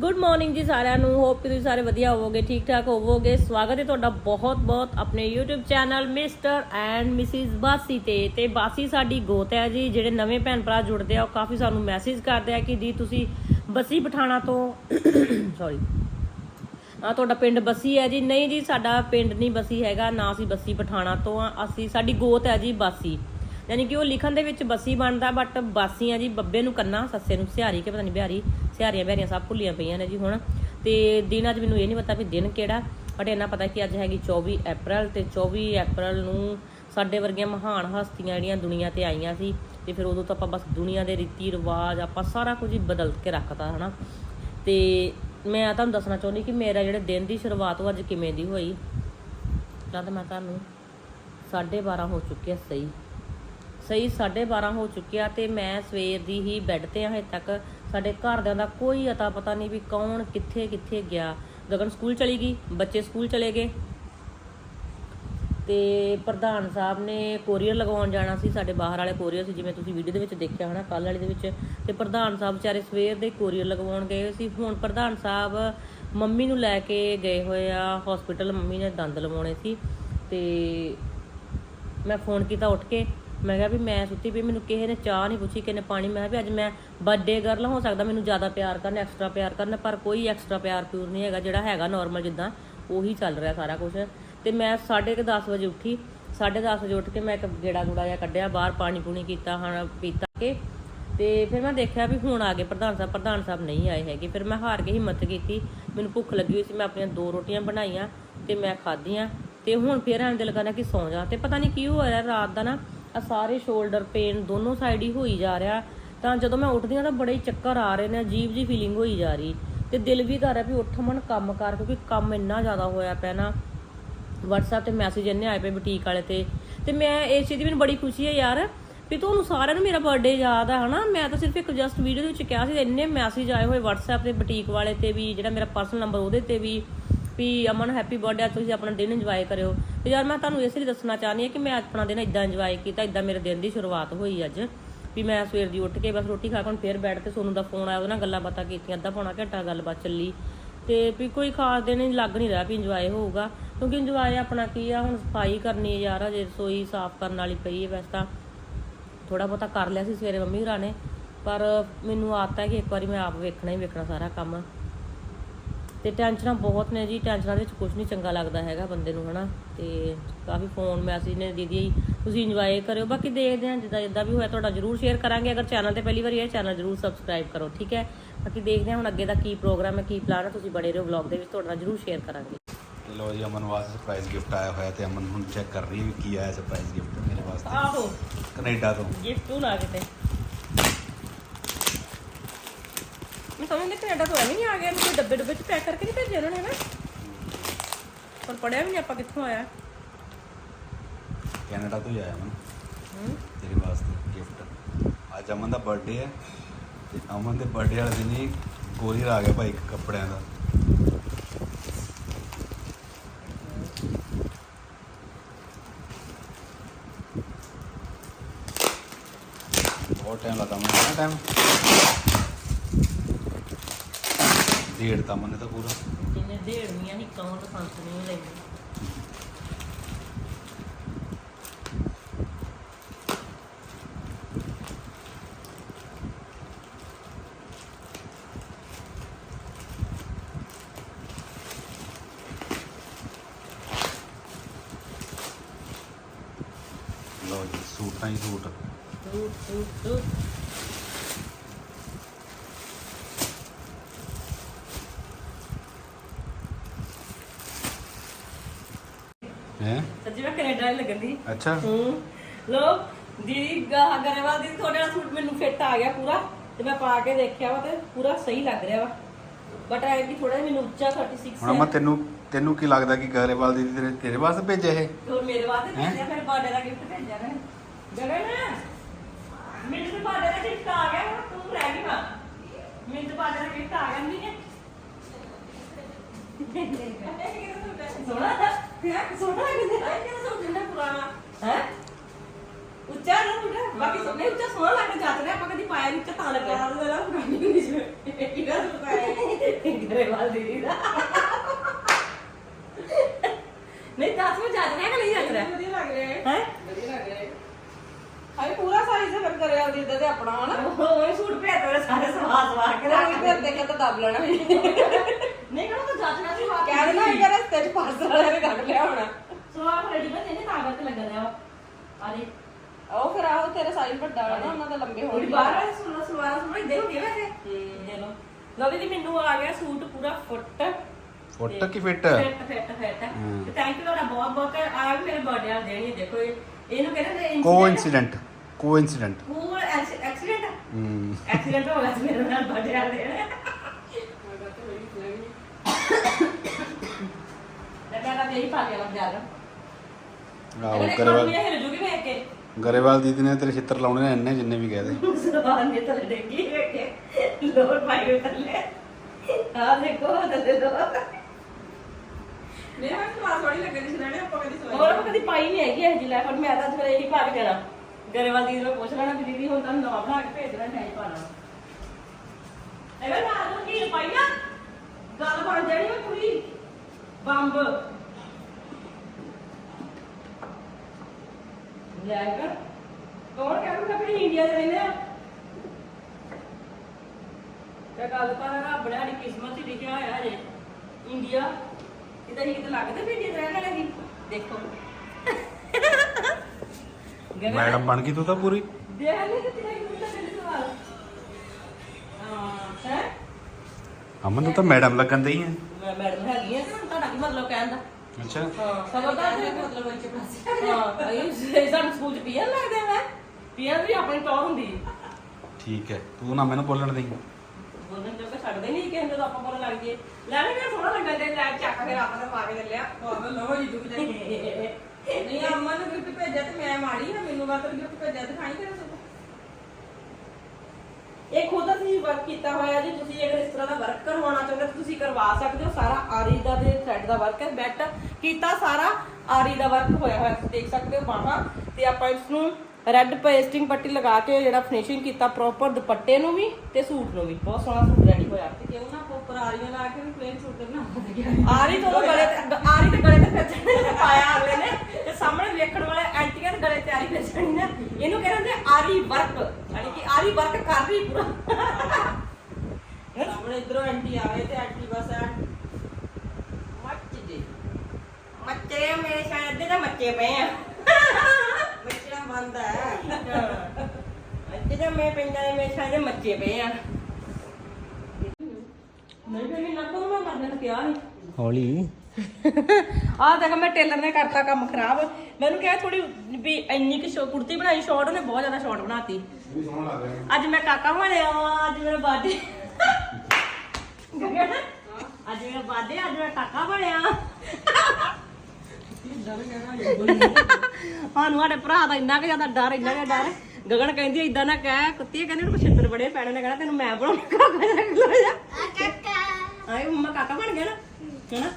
Good morning ਜੀ ਸਾਰਿਆਂ ਨੂੰ ਹੋਪ ਕਿ ਤੁਸੀਂ ਸਾਰੇ ਵਧੀਆ ਹੋਵੋਗੇ, ਠੀਕ ਠਾਕ ਹੋਵੋਗੇ। ਸਵਾਗਤ ਹੈ ਤੁਹਾਡਾ ਬਹੁਤ ਬਹੁਤ ਆਪਣੇ YouTube channel mister and missus Bassi ਤੇ। ਤੇ ਬਾਸੀ ਸਾਡੀ ਗੋਤ ਹੈ ਜੀ, ਜਿਹੜੇ ਨਵੇਂ ਭੈਣ ਭਰਾ ਜੁੜਦੇ ਆ, ਉਹ ਕਾਫੀ ਸਾਨੂੰ ਮੈਸੇਜ ਕਰਦੇ ਆ ਕਿ ਦੀ ਤੁਸੀਂ ਬੱਸੀ ਪਠਾਣਾ ਤੋਂ ਸੌਰੀ ਆ ਤੁਹਾਡਾ ਪਿੰਡ ਬੱਸੀ ਹੈ ਜੀ। ਨਹੀਂ ਜੀ, ਸਾਡਾ ਪਿੰਡ ਨਹੀਂ ਬੱਸੀ ਹੈਗਾ, ਨਾ ਅਸੀਂ ਬੱਸੀ ਪਠਾਣਾ ਤੋਂ ਆ। ਅਸੀਂ, ਸਾਡੀ ਗੋਤ ਹੈ ਜੀ ਬਾਸੀ। ਯਾਨੀ ਕਿ ਉਹ ਲਿਖਣ ਦੇ ਵਿੱਚ ਬੱਸੀ ਬਣਦਾ ਬਟ ਬਾਸੀ ਆ ਜੀ, ਬੱਬੇ ਨੂੰ ਕੰਨਾ, ਸੱਸੇ ਨੂੰ ਸਿਹਾਰੀ, ਕਿ ਪਤਾ ਨਹੀਂ ਬਿਹਾਰੀ, ਸਿਹਾਰੀਆਂ ਬਿਹਾਰੀਆਂ ਸਭ ਭੁੱਲੀਆਂ ਪਈਆਂ ਨੇ ਜੀ ਹੁਣ। ਤੇ ਦਿਨ ਅੱਜ ਮੈਨੂੰ ਇਹ ਨਹੀਂ ਪਤਾ ਵੀ ਦਿਨ ਕਿਹੜਾ ਬਟ ਇਹਨਾਂ ਪਤਾ ਕਿ ਅੱਜ ਹੈਗੀ 24 ਅਪ੍ਰੈਲ ਤੇ 24 ਅਪ੍ਰੈਲ ਨੂੰ ਸਾਡੇ ਵਰਗੀਆਂ ਮਹਾਨ ਹਸਤੀਆਂ ਜਿਹੜੀਆਂ ਦੁਨੀਆ ਤੇ ਆਈਆਂ ਸੀ, ਤੇ ਫਿਰ ਉਦੋਂ ਤਾਂ ਆਪਾਂ ਬਸ ਦੁਨੀਆ ਦੇ ਰੀਤੀ ਰਿਵਾਜ, ਆਪਾਂ ਸਾਰਾ ਕੁਝ ਹੀ ਬਦਲ ਕੇ ਰੱਖਤਾ, ਹਨਾ। ਤੇ ਮੈਂ ਤੁਹਾਨੂੰ ਦੱਸਣਾ ਚਾਹੁੰਦੀ ਕਿ ਮੇਰਾ ਜਿਹੜੇ ਦਿਨ ਦੀ ਸ਼ੁਰੂਆਤ ਉਹ ਅੱਜ ਕਿਵੇਂ ਦੀ ਹੋਈ? ਤਾਂ ਮੈਂ ਤੁਹਾਨੂੰ 12:30 ਹੋ ਚੁੱਕਿਆ ਸਹੀ। ਸਹੀ 12:30 ਹੋ ਚੁੱਕਿਆ ਤੇ ਮੈਂ ਸਵੇਰ ਦੀ ਹੀ ਬੈੱਡ ਤੇ ਆ ਹਜੇ ਤੱਕ। ਸਾਡੇ ਘਰਦਿਆਂ ਦਾ ਕੋਈ ਅਤਾ ਪਤਾ ਨਹੀਂ ਵੀ ਕੌਣ ਕਿੱਥੇ ਕਿੱਥੇ ਗਿਆ। ਗਗਨ ਸਕੂਲ ਚਲੀ ਗਈ, ਬੱਚੇ ਸਕੂਲ ਚਲੇ ਗਏ। ਤੇ ਪ੍ਰਧਾਨ ਸਾਹਿਬ ਨੇ ਕੋਰੀਅਰ ਲਗਾਉਣ ਜਾਣਾ ਸੀ, ਸਾਡੇ ਬਾਹਰ ਵਾਲੇ ਕੋਰੀਅਰ ਸੀ, ਜਿਵੇਂ ਤੁਸੀਂ ਵੀਡੀਓ ਦੇ ਵਿੱਚ ਦੇਖਿਆ ਹੋਣਾ ਕੱਲ ਵਾਲੀ ਦੇ ਵਿੱਚ। ਤੇ ਪ੍ਰਧਾਨ ਸਾਹਿਬ ਵਿਚਾਰੇ ਸਵੇਰ ਦੇ ਕੋਰੀਅਰ ਲਗਵਾਉਣ ਗਏ ਸੀ। ਹੁਣ ਪ੍ਰਧਾਨ ਸਾਹਿਬ ਮੰਮੀ ਨੂੰ ਲੈ ਕੇ ਗਏ ਹੋਏ ਆ ਹਸਪੀਟਲ ਮੰਮੀ ਨੇ ਦੰਦ ਲਵਾਉਣੇ ਸੀ। ਤੇ ਮੈਂ ਫੋਨ ਕੀਤਾ ਉੱਠ ਕੇ। ਮੈਂ ਕਿਹਾ ਵੀ ਮੈਂ ਸੁੱਤੀ ਵੀ ਮੈਨੂੰ ਕਿਸੇ ਨੇ ਚਾਹ ਨਹੀਂ ਪੁੱਛੀ, ਕਿਸੇ ਨੇ ਪਾਣੀ, ਮੈਂ ਕਿਹਾ ਵੀ ਅੱਜ ਮੈਂ ਬਰਥਡੇ ਗਰਲ ਹੋ ਸਕਦਾ ਮੈਨੂੰ ਜ਼ਿਆਦਾ ਪਿਆਰ ਕਰਨ ਐਕਸਟਰਾ ਪਿਆਰ ਕਰਨ, ਪਰ ਕੋਈ ਐਕਸਟਰਾ ਪਿਆਰ ਪਿਉਰ ਨਹੀਂ ਹੈਗਾ, ਜਿਹੜਾ ਹੈਗਾ ਨਾਰਮਲ ਜਿੱਦਾਂ, ਉਹੀ ਚੱਲ ਰਿਹਾ ਸਾਰਾ ਕੁਝ ਤੇ ਮੈਂ 10:30 ਵਜੇ ਉੱਠੀ 10:30 ਵਜੇ ਉੱਠ ਕੇ ਮੈਂ ਇੱਕ ਗੇੜਾ ਗੁੜਾ ਜਿਹਾ ਕੱਢਿਆ, ਬਾਹਰ ਪਾਣੀ ਪੂਣੀ ਕੀਤਾ ਹਾਂ ਪੀਤਾ ਕੇ। ਤੇ ਫਿਰ ਮੈਂ ਦੇਖਿਆ ਵੀ ਹੁਣ ਆ ਗਏ ਪ੍ਰਧਾਨ ਸਾਹਿਬ ਪ੍ਰਧਾਨ ਸਾਹਿਬ ਨਹੀਂ ਆਏ ਹੈਗੇ। ਫਿਰ ਮੈਂ ਹਾਰ ਕੇ ਹਿੰਮਤ ਕੀਤੀ, ਮੈਨੂੰ ਭੁੱਖ ਲੱਗੀ ਹੋਈ ਸੀ, ਮੈਂ ਆਪਣੀਆਂ ਦੋ ਰੋਟੀਆਂ ਬਣਾਈਆਂ ਤੇ ਮੈਂ ਖਾਧੀਆਂ। ਤੇ ਹੁਣ ਫਿਰ ਐਂ ਦਿਲ ਕਰਨਾ ਕਿ ਸੌਂ ਜਾ। ਤੇ ਪਤਾ ਨਹੀਂ ਕੀ ਹੋਇਆ, ਰਾਤ ਦਾ ਨਾ ਆ ਸਾਰੇ ਸ਼ੋਲਡਰ ਪੇਨ ਦੋਨੋਂ ਸਾਈਡ ਹੀ ਹੋਈ ਜਾ ਰਿਹਾ। ਤਾਂ ਜਦੋਂ ਮੈਂ ਉੱਠਦੀ ਹਾਂ ਤਾਂ ਬੜੇ ਹੀ ਚੱਕਰ ਆ ਰਹੇ ਨੇ, ਅਜੀਬ ਜੀ ਫੀਲਿੰਗ ਹੋਈ ਜਾ ਰਹੀ। ਤੇ ਦਿਲ ਵੀ ਕਰ ਰਿਹਾ ਵੀ ਉੱਠ ਮਨ ਕੰਮ ਕਰ, ਕਿਉਂਕਿ ਕੰਮ ਇੰਨਾ ਜ਼ਿਆਦਾ ਹੋਇਆ ਪਿਆ ਨਾ। WhatsApp ਤੇ ਮੈਸੇਜ ਇੰਨੇ ਆਏ ਪਏ ਬੁਟੀਕ ਵਾਲੇ ਤੇ। ਤੇ ਮੈਂ ਇਸ ਚੀਜ਼ ਦੀ ਮੈਨੂੰ ਬੜੀ ਖੁਸ਼ੀ ਹੈ ਯਾਰ ਵੀ ਤੁਹਾਨੂੰ ਸਾਰਿਆਂ ਨੂੰ ਮੇਰਾ ਬਰਥਡੇ ਯਾਦ ਆ, ਹਨਾ? ਮੈਂ ਤਾਂ ਸਿਰਫ ਇੱਕ ਜਸਟ ਵੀਡੀਓ ਦੇ ਵਿੱਚ ਕਿਹਾ ਸੀ, ਇੰਨੇ ਮੈਸੇਜ ਆਏ ਹੋਏ WhatsApp ਤੇ ਬੁਟੀਕ ਵਾਲੇ ਤੇ ਵੀ, ਜਿਹੜਾ ਮੇਰਾ ਪਰਸਨਲ ਨੰਬਰ ਉਹਦੇ ਤੇ ਵੀ। ਵੀ ਅਮਨ, ਹੈਪੀ ਬਰਥਡੇ ਤੁਸੀਂ ਆਪਣਾ ਦਿਨ ਇੰਜੋਏ ਕਰਿਓ। ਤੇ ਯਾਰ ਮੈਂ ਤੁਹਾਨੂੰ ਇਸ ਲਈ ਦੱਸਣਾ ਚਾਹਨੀ ਹਾਂ ਕਿ ਮੈਂ ਆਪਣਾ ਦਿਨ ਇਦਾਂ ਇੰਜੋਏ ਕੀਤਾ ਇਦਾਂ ਮੇਰੇ ਦਿਨ ਦੀ ਸ਼ੁਰੂਆਤ ਹੋਈ ਅੱਜ, ਵੀ ਮੈਂ ਸਵੇਰ ਦੀ ਉੱਠ ਕੇ ਬਸ ਰੋਟੀ ਖਾ ਕੇ ਹੁਣ ਫੇਰ ਬੈਠ ਤੇ ਸੋਨੂੰ ਦਾ ਫੋਨ ਆਇਆ, ਉਹਦੇ ਨਾਲ ਗੱਲਾਂ ਬਾਤਾਂ ਕੀਤੀਆਂ, ਅੱਧਾ ਪੌਣਾ ਘੰਟਾ ਗੱਲਬਾਤ ਚੱਲੀ। ਤੇ ਵੀ ਕੋਈ ਖਾਸ ਦਿਨ ਨਹੀਂ ਲੱਗ ਨਹੀਂ ਰਿਹਾ ਵੀ ਇੰਜੋਏ ਹੋਊਗਾ, ਕਿਉਂਕਿ ਇੰਜੋਏ ਆਪਣਾ ਕੀ ਆ, ਹੁਣ ਸਫ਼ਾਈ ਕਰਨੀ ਹੈ ਯਾਰ ਅਜੇ ਰਸੋਈ ਸਾਫ਼ ਕਰਨ ਵਾਲੀ ਪਈ ਹੈ ਵੈਸੇ ਤਾਂ। ਥੋੜਾ ਬਹੁਤਾ ਕਰ ਲਿਆ ਸੀ ਸਵੇਰੇ ਮੰਮੀ ਹੋਰਾਂ ਨੇ, ਪਰ ਮੈਨੂੰ ਆਦਤ ਹੈ ਕਿ ਇੱਕ ਵਾਰੀ ਮੈਂ ਆਪ ਵੇਖਣਾ ਹੀ ਵੇਖਣਾ ਸਾਰਾ ਕੰਮ। ਤੇ ਟੈਨਸ਼ਨਾਂ ਬਹੁਤ ਨੇ ਜੀ ਟੈਨਸ਼ਨਾਂ ਦੇ ਵਿੱਚ ਕੁਝ ਨਹੀਂ ਚੰਗਾ ਲੱਗਦਾ ਹੈਗਾ ਬੰਦੇ ਨੂੰ ਹਨਾ? ਤੇ ਕਾਫੀ ਫੋਨ ਮੈਸੇਜ ਨੇ ਦੀਦੀ ਤੁਸੀਂ ਇੰਜੋਏ ਕਰਿਓ। ਬਾਕੀ ਦੇਖਦੇ ਹਾਂ ਜਿੱਦਾਂ ਜਿੱਦਾਂ ਵੀ ਹੋਇਆ ਤੁਹਾਡਾ ਜਰੂਰ ਸ਼ੇਅਰ ਕਰਾਂਗੇ। ਅਗਰ ਚੈਨਲ ਤੇ ਪਹਿਲੀ ਵਾਰੀ ਹੈ ਚੈਨਲ ਜਰੂਰ ਸਬਸਕ੍ਰਾਈਬ ਕਰੋ ਠੀਕ ਹੈ? ਬਾਕੀ ਦੇਖਦੇ ਹਾਂ ਹੁਣ ਅੱਗੇ ਦਾ ਕੀ ਪ੍ਰੋਗਰਾਮ ਹੈ ਕੀ ਪਲਾਨ ਹੈ। ਤੁਸੀਂ ਬਣੇ ਰਹੋ ਵਲੌਗ ਦੇ ਵਿੱਚ ਤੁਹਾਡੇ ਨਾਲ ਜਰੂਰ ਸ਼ੇਅਰ ਕਰਾਂਗੇ। ਲੋ ਜੀ ਅਮਨ ਵਾਸਤੇ ਸਰਪ੍ਰਾਈਜ਼ ਗਿਫਟ ਆਇਆ ਹੋਇਆ ਤੇ ਅਮਨ ਹੁਣ ਚੈੱਕ ਕਰ ਰਹੀ ਹੈ ਵੀ ਕੀ ਆਇਆ ਸਰਪ੍ਰਾਈਜ਼ ਗਿਫਟ ਮੇਰੇ ਵਾਸਤੇ। ਆਹੋ। ਕੈਨੇਡਾ ਤੋਂ। ਗਿਫਟ ਤੂੰ ਲਾ ਕੇ ਤੇ ਮੈਂ ਸਮਝਦਾ ਕੈਨੇਡਾ ਤੋਂ ਐਵੇਂ ਨਹੀਂ ਆ ਗਿਆ ਕੋਈ ਡੱਬੇ ਡੱਬੇ ਚ ਪੈਕ ਕਰਕੇ ਨਹੀਂ ਭੇਜਿਆ ਉਹਨਾਂ ਨੇ ਨਾ ਪਰ ਪੜਿਆ ਵੀ ਨਹੀਂ ਆਪਾਂ ਕਿੱਥੋਂ ਆਇਆ। ਕੈਨੇਡਾ ਤੋਂ ਹੀ ਆਇਆ ਹੂੰ। ਤੇਰੇ ਵਾਸਤੇ ਗਿਫਟ ਅੱਜ ਅਮਨ ਦਾ ਬਰਥਡੇ ਹੈ ਤੇ ਅਮਨ ਦੇ ਬਰਥਡੇ ਵਾਲੇ ਦਿਨ ਹੀ ਕੋਰੀਅਰ ਆ ਗਿਆ ਭਾਈ ਕੱਪੜਿਆਂ ਦਾ। ਬਹੁਤ ਟਾਈਮ ਲੱਗਾ ਮੈਨੂੰ ਟਾਈਮ ਡੇਢ ਤਾਂ ਮੰਨੇ ਤਾਂ ਪੂਰਾ। ਜਿਹਨੇ ਦੇੜਨੀਆਂ ਨਹੀਂ ਕੌਣ ਸੰਤ ਨਹੀਂ ਲੈਂਦੀ ਲੋ ਜੀ ਸੂਟ ਤਾਂ ਹੀ ਸੂਟ ਤੂੰ ਤੂੰ ਤੂੰ ਹੈ ਸੱਚੀ ਮੈਂ ਕੈਨੇਡਾ ਹੀ ਲੱਗਣ ਦੀ ਅੱਛਾ। ਹੂੰ। ਲੋ ਦੀਦੀ ਗਾਹ ਗਰੇਵਾਲ ਦੀ ਤੁਹਾਡੇ ਨਾਲ ਸੂਟ ਮੈਨੂੰ ਫਿੱਟ ਆ ਗਿਆ ਪੂਰਾ ਤੇ ਮੈਂ ਪਾ ਕੇ ਦੇਖਿਆ ਵਾ ਤੇ ਪੂਰਾ ਸਹੀ ਲੱਗ ਰਿਹਾ ਵਾ। ਬਟ ਐ ਕਿ ਥੋੜਾ ਮੈਨੂੰ ਉੱਚਾ 36 ਹੁਣ ਅਮਾ ਤੈਨੂੰ ਤੈਨੂੰ ਕੀ ਲੱਗਦਾ ਕਿ ਗਰੇਵਾਲ ਦੀ ਤੇਰੇ ਤੇਰੇ ਵਾਸਤੇ ਭੇਜਿਆ ਇਹ? ਹੋਰ ਮੇਰੇ ਵਾਸਤੇ? ਭੇਜਿਆ ਫਿਰ ਬਰਥਡੇ ਦਾ ਗਿਫਟ ਭੇਜਿਆ ਨੇ। ਗਗਨ ਮੈਨੂੰ ਤੇ ਬਰਥਡੇ ਦਾ ਗਿਫਟ ਆ ਗਿਆ ਹੁਣ ਤੂੰ ਰਹਿ ਗਈ ਵਾ। ਮੈਨੂੰ ਤੇ ਬਰਥਡੇ ਦਾ ਗਿਫਟ ਆ ਗਿਆ ਨਹੀਂ ਹੈ ਸੋਹਣਾ ਹੈ? ਸੋਹਣਾ ਹੈ ਕਿਤੇ? ਹੈ ਕਿਹਦਾ ਸੋਹਣਾ ਜਿੰਨਾ ਪੁਰਾਣਾ? ਹੈ? ਉੱਚਾ ਨਾ ਤੁਹਾਡਾ ਬਾਕੀ ਸਭ ਨੇ ਉੱਚਾ ਸੋਹਣਾ ਲੱਗਦਾ ਜੱਟ ਰਿਹਾ ਆਪਾਂ ਕਦੀ ਪਾਇਆ ਨਹੀਂ ਉੱਚਾ ਤਾਂ ਲੱਗਿਆ ਹਾਂ ਉਹਦਾ ਪੁਰਾਣੀ ਹੁੰਦੀ ਸੀ ਇਹਦਾ ਸੁਕਾਇਆ ਗਰੇਵਾਲ ਦੀਦੀ ਦਾ। ਨਹੀਂ ਦੱਸ ਮੈਂ ਜੱਜ ਰਿਹਾ ਕਿ ਨਹੀਂ ਜੱਜ ਰਿਹਾ ਵਧੀਆ ਲੱਗ ਰਿਹਾ ਹੈ ਹੈ? ਵਧੀਆ ਲੱਗ ਰਿਹਾ ਹੈ ਹਾਏ ਪੂਰਾ ਸਾਈਜ਼ ਫਿਰ ਕਰਿਆ ਉਹਦੀ ਇੱਦਾਂ ਤੇ ਆਪਣਾ ਹਨਾ? ਉਹ ਸੂਟ ਭੇਜ ਤੋ ਸਾਰੇ ਸਵਾ ਸਵਾ ਕੇ ਕਿਹੜਾ ਵੀ ਫਿਰ ਦੇਖਿਆ ਤਾਂ ਦਬ ਲੈਣਾ। ਨਹੀਂ ਕਹਿੰਦਾ ਤਾਂ ਜੱਜ ਰਿਹਾ ਸੀ ਵਾਹ ਕਹਿ ਦੇਣਾ ਇਹ ਰਸਤੇ 'ਚ ਪਾਰਸਲ ਵਾਲੇ ਨੇ ਕੱਢ ਲਿਆ ਹੋਣਾ। ਸਵਾ ਰੈਡੀ ਬਸ ਇਹਨੇ ਤਾਂ ਕਰਕੇ ਲੱਗਾ ਰਿਹਾ ਅਰੇ ਉਹ ਫਿਰ ਆਹੋ ਤੇਰਾ ਸਾਈਜ਼ ਵੱਡਾ ਹੈ ਨਾ ਉਹਨਾਂ ਦਾ ਲੰਬੇ ਉਹਦੀ ਹੋਣਗੇ ਬਾਹਰ ਵਾਲੇ ਸੂਟ ਸਵਾ ਸਵਾ ਦੇ ਹੁੰਦੀ ਵੈਸੇ? ਦੇ ਲੋ ਲੋ ਜੀ ਮੈਨੂੰ ਆ ਗਿਆ ਸੂਟ ਪੂਰਾ ਫੁੱਟ। ਫੁੱਟ ਕੀ ਫਿੱਟ? Fit fit fit. ਹਮ। ਤੇ ਥੈਂਕ ਯੂ ਤੁਹਾਡਾ ਬਹੁਤ ਬਹੁਤ ਆ ਵੀ ਮੇਰੇ ਬਰਥਡੇ ਆ ਦੇਣੀ ਹੈ, ਦੇਖੋ ਇਹ- ਇਹਨੂੰ ਕਹਿੰਦੇ ਨੇ ਕੋ ਇਨਸੀਡੈਂਟ ਕੋ ਇਨਸੀਡੈਂਟ ਕੂਲ ਐਕਸੀਡੈਂਟ ਹੂੰ। ਐਕਸੀਡੈਂਟ ਹੋ ਗਿਆ ਸੀ ਮੇਰੇ ਨਾਲ ਬਰਥਡੇ ਆ ਦੇਣੇ ਪਾ ਲੱਗ ਆਹੋ ਗਰੇਵਾਲ ਕਰਵਾ ਹਿਲ ਜੂਗੀ ਵੇਖ ਕੇ। ਗਰੇਵਾਲ ਦੀਦੀ ਨੇ ਤੇਰੇ ਛਿੱਤਰ ਲਾਉਣੇ ਨੇ ਇੰਨੇ ਜਿੰਨੇ ਵੀ ਕਹਦੇ ਜ਼ਬਾਨ ਦੇ ਥੱਲੇ ਡੇਗੀ ਵੇਖ ਕੇ। ਲੋਰ ਪਾਈ ਹੋਈ ਥੱਲੇ। ਆ ਦੇਖੋ ਥੱਲੇ ਲੋਰ ਮੇਰੇ ਨਾਲ ਸਵਾਦ ਥੋੜੀ ਲੱਗਣੀ ਸੀ ਲੈਣੇ ਆਪਾਂ ਕਦੀ ਹੋਰ ਮੈਂ ਕਦੀ ਪਾਈ ਨਹੀਂ ਹੈਗੀ ਇਹ ਜਿਲਾ ਪਰ ਮੈਂ ਤਾਂ ਫਿਰ ਇਹੀ ਪਾ ਕੇ ਜਾਣਾ ਗਰੇਵਾਲ ਦੀਦੀ ਨੂੰ ਪੁੱਛ ਲੈਣਾ ਵੀ ਦੀਦੀ ਹੁਣ ਤੁਹਾਨੂੰ ਨਵਾਂ ਬਣਾ ਕੇ ਭੇਜ ਦੇਣਾ ਨਹੀਂ ਪਾਣਾ ਐਵੇਂ ਨਾ ਤੂੰ ਕੀ ਪਾਈ ਨਾ ਗੱਲ ਬਣ ਜਾਣੀ ਓਏ ਪੂਰੀ। ਬੰਬ। ਲੈ ਕਰ ਕੌਣ ਕਹਿੰਦਾ ਕਿ ਇੰਡੀਆ ਚ ਰਹਿੰਦੇ ਆ? ਤੇ ਗੱਲ ਤਾਂ ਰੱਬ ਨੇ ਸਾਡੀ ਕਿਸਮਤ 'ਚ ਲਿਖਿਆ ਹੋਇਆ ਜੇ ਇੰਡੀਆ ਇਹਦਾ ਹੀ ਕਿਤੇ ਲੱਗਦਾ ਵੀ ਇੰਡੀਆ 'ਚ ਰਹਿਣ ਵਾਲੇ ਦੀ ਦੇਖੋ। ਗਗਨ, ਮੈਡਮ ਬਣ ਗਈ ਤੂੰ ਤਾਂ ਪੂਰੀ। ਦੇਖ ਲੈ ਕਿ ਤੇਰਾ ਕਿੰਨਾ ਕਿੰਨਾ ਸਵਾਲ। ਹਾਂ ਹੈ? ਅਮਨ ਤੂੰ ਤਾਂ ਮੈਡਮ ਲੱਗਣ ਦਈ ਹੈ ਮੈਂ ਮੈਡਮ ਹੈਗੀ ਆ ਤੇ ਹੁਣ ਤੁਹਾਡਾ ਕੀ ਮਤਲਬ ਕਹਿਣ ਦਾ? ਅੱਛਾ। ਖਬਰਦਾਰ ਤੇ ਮਤਲਬ ਵਿੱਚ ਪਾਸੇ ਹਾਂ ਇਹ ਸਾਨੂੰ ਸਕੂਲ 'ਚ ਪੀਅਰ ਲੱਗਦੇ ਮੈਂ ਪੀਅਰ ਵੀ ਆਪਣੀ ਟੌਰ ਹੁੰਦੀ ਠੀਕ ਹੈ, ਤੂੰ ਨਾ ਮੈਨੂੰ ਬੋਲਣ ਦੇਈ। ਬੋਲਣ ਜੋਗਾ ਛੱਡਦੇ ਨਹੀਂ ਕਿਸੇ ਜਦੋਂ ਆਪਾਂ ਬੋਲਣ ਲੱਗ ਜੀਏ ਲੈ ਲੈ ਮੈਂ ਸੋਹਣਾ ਲੱਗਦਾ ਤੇ ਲੈ ਚੱਕ ਫਿਰ ਆਪਾਂ ਨੇ ਪਾ ਕੇ ਚੱਲਿਆ ਉਹ ਲਓ ਜੀ ਦੁੱਖ ਜਾਈ ਨਹੀਂ ਅਮਨ ਨੂੰ ਗਿਫਟ ਭੇਜਿਆ ਤੇ ਮੈਂ ਮਾੜੀ ਹਾਂ ਮੈਨੂੰ ਬਾਤ ਗਿਫਟ ਭੇਜਿਆ ਤੇ ਕਰ ਸਕੋ ਇਹ ਖੁਦ ਅਸੀਂ ਵਰਕ ਕੀਤਾ ਹੋਇਆ ਜੀ ਤੁਸੀਂ ਅਗਰ ਇਸ ਤਰ੍ਹਾਂ ਦਾ ਵਰਕ ਕਰਵਾਉਣਾ ਚਾਹੁੰਦੇ ਹੋ ਤਾਂ ਤੁਸੀਂ ਕਰਵਾ ਸਕਦੇ ਹੋ। ਸਾਰਾ ਆਰੀ ਦਾ ਤੇ ਥ੍ਰੈਡ ਦਾ ਵਰਕ ਹੈ। ਬੈਟ ਕੀਤਾ ਸਾਰਾ ਆਰੀ ਦਾ ਵਰਕ ਹੋਇਆ ਹੋਇਆ। ਤੁਸੀਂ ਦੇਖ ਸਕਦੇ ਹੋ ਬਾਹਾਂ। ਤੇ ਆਪਾਂ ਇਸ ਨੂੰ ਰੈੱਡ ਪੇਸਟਿੰਗ ਪੱਟੀ ਲਗਾ ਕੇ ਜਿਹੜਾ ਫਿਨਿਸ਼ਿੰਗ ਕੀਤਾ ਪ੍ਰੋਪਰ ਦੁਪੱਟੇ ਨੂੰ ਵੀ ਤੇ ਸੂਟ ਨੂੰ ਵੀ। ਬਹੁਤ ਸੋਹਣਾ ਸੂਟ ਰੈਡੀ ਹੋਇਆ। ਤੇ ਕਿਉਂ ਨਾ ਆਪਾਂ ਉੱਪਰ ਆਰੀਆਂ ਲਾ ਕੇ ਵੀ ਪਲੇਨ ਸੂਟ ਕਰਨਾ ਹੁੰਦਾ ਆਰੀ ਤੋਂ ਗਲੇ ਤੇ ਆਰੀ ਤੇ ਗਲੇ ਤੇ ਫਿਰ ਪਾਇਆ ਅਗਲੇ ਨੇ। ਤੇ ਸਾਹਮਣੇ ਵੇਖਣ ਵਾਲੇ ਐਂਟੀਆਂ ਦੇ ਗਲੇ ਤੇ ਆਰੀ ਜਾਣੀ ਨਾ ਇਹਨੂੰ ਕਹਿੰਦੇ ਆਰੀ ਵਰਕ ਯਾਨੀ ਕਿ ਆਰੀ ਵਰਕ ਕਰ ਰਹੀ ਪੂਰਾ। ਇਧਰੋਂ ਆਂਟੀ ਆਵੇ ਤੇ ਆਂਟੀ ਬਸ ਐ ਮੱਚ ਜੇ। ਮੱਚੇ ਮੇਰੇ ਸ਼ਾਇਦ ਦੇ ਤਾਂ ਮੱਚੇ ਪਏ ਆ। ਮੱਚਣਾ ਬੰਦ ਹੈ। ਅੱਜ ਤਾਂ ਮੈਂ ਪਿੰਡਾਂ ਦੇ ਮੇਰੇ ਸ਼ਾਇਦ ਦੇ ਮੱਚੇ ਪਏ ਆ। ਨਹੀਂ ਬੇਬੀ ਨਾ ਤੋਂ ਮੈਂ ਮਰਨੇ ਨੂੰ ਕਿਹਾ ਸੀ। ਹੌਲੀ। ਆਹ ਦੇਖ ਮੈਂ ਟੇਲਰ ਨੇ ਕਰਤਾ ਕੰਮ ਖਰਾਬ। ਮੈਨੂੰ ਕਿਹਾ ਥੋੜੀ ਵੀ ਇੰਨੀ ਕਿ ਕੁੜਤੀ ਬਣਾਈ ਸ਼ਾਰਟ ਉਹਨੇ ਬਹੁਤ ਜ਼ਿਆਦਾ ਸ਼ਾਰਟ ਬਣਾਤੀ। ਅੱਜ ਮੈਂ ਕਾਕਾ ਬਣਿਆ ਅੱਜ ਮੇਰਾ ਬਰਥਡੇ ਅੱਜ ਮੇਰਾ ਬਰਥਡੇ ਅੱਜ ਮੈਂ ਕਾਕਾ ਬਣਿਆ। ਸਾਨੂੰ ਸਾਡੇ ਭਰਾ ਦਾ ਇੰਨਾ ਕਿ ਜ਼ਿਆਦਾ ਡਰ, ਇੰਨਾ ਕਿ ਡਰ। ਗਗਨ ਕਹਿੰਦੀ ਇਦਾਂ ਨਾ ਕਹਿ, ਕੁੱਤੀ ਕਹਿੰਦੀ ਉਹਨੂੰ ਛਿੱਤਰ ਬੜੇ ਪੈਣੇ ਨੇ ਕਹਿਣਾ ਤੈਨੂੰ ਮੈਂ ਬਣਾਉਣਾ, ਕਾਕਾ ਜਾ ਆਏ ਮੰਮਾ, ਕਾਕਾ ਬਣ ਗਿਆ ਨਾ, ਹੈਨਾ?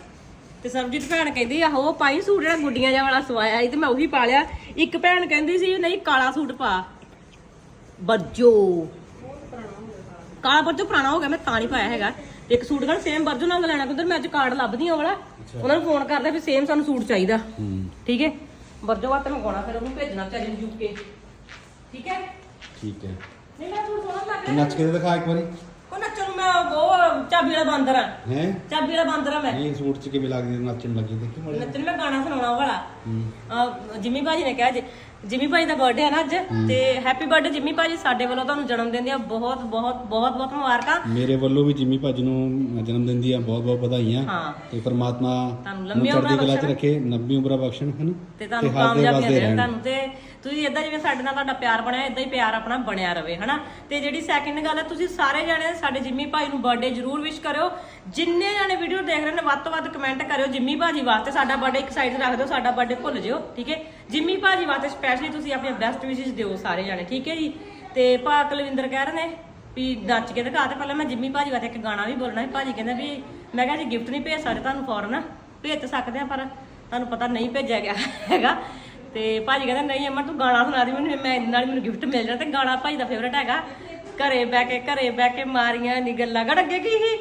ਤੇ ਸਰਬਜੀਤ ਭੈਣ ਕਹਿੰਦੀ, ਆਹੋ ਉਹ ਪਾਈ ਸੂਟ ਜਿਹੜਾ ਗੁੱਡੀਆਂ ਜਿਹਾ ਵਾਲਾ ਸਵਾਇਆ ਸੀ ਤੇ ਮੈਂ ਉਹੀ ਪਾ ਲਿਆ। ਇੱਕ ਭੈਣ ਕਹਿੰਦੀ ਸੀ, ਨਹੀਂ, ਕਾਲਾ ਸੂਟ ਪਾ। ਬੱਜੋ। ਕਾਲਾ ਬੱਜੋ ਪੁਰਾਣਾ ਹੋ ਗਿਆ, ਮੈਂ ਤਾਂ ਨਹੀਂ ਪਾਇਆ ਹੈਗਾ। ਇੱਕ ਸੂਟ ਨਾਲ ਸੇਮ ਵਰਜਨ ਨਾਲ ਲੈਣਾ ਕਿਉਂਕਿ ਮੈਂ ਅੱਜ ਕਾਰਡ ਲੱਭਦੀ ਉਹ ਵਾਲਾ। ਉਹਨਾਂ ਨੂੰ ਫੋਨ ਕਰਦਾ ਵੀ ਸੇਮ ਸਾਨੂੰ ਸੂਟ ਚਾਹੀਦਾ। ਠੀਕ ਹੈ? ਵਰਜੋ ਵਾਸਤੇ ਮੰਗਾਉਣਾ ਫਿਰ ਉਹਨੂੰ ਭੇਜਣਾ ਨੂੰ ਯੂਕੇ ਠੀਕ ਹੈ? ਠੀਕ ਹੈ। ਨਹੀਂ ਮੈਂ ਸੂਟ ਸੋਹਣਾ ਲੱਗ ਰਿਹਾ। ਨੱਚ ਕੇ ਦਿਖਾ ਇੱਕ ਵਾਰੀ। ਉਹ ਨੱਚਣ ਨੂੰ ਮੈਂ ਉਹ ਚਾਬੀ ਵਾਲਾ ਬਾਂਦਰ ਆ। ਹੈ? ਚਾਬੀ ਵਾਲਾ ਬਾਂਦਰ ਆ ਮੈਂ। ਇਹ ਸੂਟ ਚ ਕਿਵੇਂ ਲੱਗਦੀ ਨੱਚਣ ਲੱਗੀ ਦੇਖੀ ਮੜੇ ਨੱਚਣ ਮੈਂ ਗਾਣਾ ਸੁਣਾਉਣਾ ਵਾਲਾ। ਜਿਮੀ ਭਾਜੀ ਨੇ ਕਿਹਾ ਜੀ ਜਿਮੀ ਭਾਜੀ ਦਾ ਬਰਥਡੇ ਹੈ ਨਾ ਅੱਜ ਤੇ ਹੈਪੀ ਬਰਥਡੇ ਜਿਮੀ ਭਾਜੀ ਸਾਡੇ ਵੱਲੋਂ ਤੁਹਾਨੂੰ ਜਨਮ ਦਿਨ ਦੀਆਂ ਬਹੁਤ ਬਹੁਤ ਬਹੁਤ ਬਹੁਤ ਮੁਬਾਰਕਾਂ। ਮੇਰੇ ਵੱਲੋਂ ਵੀ ਜਿੰਮੀ ਭਾਜੀ ਨੂੰ ਜਨਮ ਦਿਨ ਦੀਆਂ ਬਹੁਤ ਬਹੁਤ ਵਧਾਈਆਂ। ਹਾਂ। ਤੇ ਪਰਮਾਤਮਾ ਤੁਹਾਨੂੰ ਚੜ੍ਹਦੀ ਉਮਰਾਂ ਕਲਾ ਚ। ਰੱਖੇ ਨੱਬੀ ਉਮਰਾਂ ਬਖਸ਼ਣ ਹਨ? ਤੇ ਤੁਹਾਨੂੰ ਕਾਮਯਾਬੀਆਂ ਦੇਣ। ਤੁਹਾਨੂੰ ਤੇ ਤੁਸੀਂ ਇਦਾਂ ਜਿਵੇਂ ਸਾਡੇ ਨਾਲ ਤੁਹਾਡਾ ਪਿਆਰ ਬਣਿਆ ਇਦਾਂ ਹੀ ਪਿਆਰ ਆਪਣਾ ਬਣਿਆ ਰਵੇ ਹਨਾ? ਤੇ ਜਿਹੜੀ ਸੈਕਿੰਡ ਗੱਲ ਹੈ ਤੁਸੀਂ ਸਾਰੇ ਜਾਣੇ ਸਾਡੇ ਜਿੰਮੀ ਭਾਈ ਨੂੰ ਬਰਥਡੇ ਜ਼ਰੂਰ ਵਿਸ਼ ਕਰਿਓ। ਜਿੰਨੇ ਜਾਣੇ ਵੀਡੀਓ ਦੇਖ ਰਹੇ ਨੇ ਵੱਧ ਤੋਂ ਵੱਧ ਕਮੈਂਟ ਕਰਿਓ ਜਿੰਮੀ ਭਾਜੀ ਵਾਸਤੇ। ਸਾਡਾ ਬਰਥਡੇ ਇੱਕ ਸਾਈਡ ਤੇ ਰੱਖ ਦਿਓ ਸਾਡਾ ਬਰਥਡੇ ਭੁੱਲ ਜਿਓ ਠੀਕ ਹੈ? ਜਿੰਮੀ ਭਾਜੀ ਵਾਸਤੇ ਸਪੈਸ਼ਲੀ ਤੁਸੀਂ ਆਪਣੀਆਂ ਬੈਸਟ ਵਿਸ਼ੇਸ ਦਿਓ ਸਾਰੇ ਜਾਣੇ, ਠੀਕ ਹੈ ਜੀ? ਤੇ ਭਾ ਕੁਲਵਿੰਦਰ ਕਹਿ ਰਹੇ ਨੇ ਵੀ ਨੱਚ ਕੇ ਦਿਖਾ ਤੇ ਪਹਿਲਾਂ ਮੈਂ ਜਿੰਮੀ ਭਾਜੀ ਵਾਸਤੇ ਇੱਕ ਗਾਣਾ ਵੀ ਬੋਲਣਾ ਸੀ। ਭਾਜੀ ਕਹਿੰਦੇ ਵੀ ਮੈਂ ਕਿਹਾ ਜੀ ਗਿਫਟ ਨਹੀਂ ਭੇਜ ਸਕਦੇ ਤੁਹਾਨੂੰ ਫੌਰਨ ਭੇਜ ਤਾਂ ਸਕਦੇ ਆ, ਪਰ ਤੁਹਾਨੂੰ ਪਤਾ ਨਹੀਂ ਭੇਜਿਆ ਗਿਆ ਹੈਗਾ। ਤੇ ਭਾਜੀ ਕਹਿੰਦੇ, ਨਹੀਂ ਅਮਰ ਤੂੰ ਗਾਣਾ ਸੁਣਾ ਦੀ, ਮੈਨੂੰ, ਮੈਂ ਨਾਲ ਹੀ ਮੈਨੂੰ ਗਿਫਟ ਮਿਲ ਜਾਣਾ ਤੇ ਗਾਣਾ ਭਾਜੀ ਦਾ ਫੇਵਰਟ ਹੈਗਾ। ਘਰੇ ਬਹਿ ਕੇ, ਘਰੇ ਬਹਿ ਕੇ ਮਾਰੀਆਂ ਨੀ ਗੱਲਾਂ। ਗੜ ਅੱਗੇ ਕੀ ਸੀ?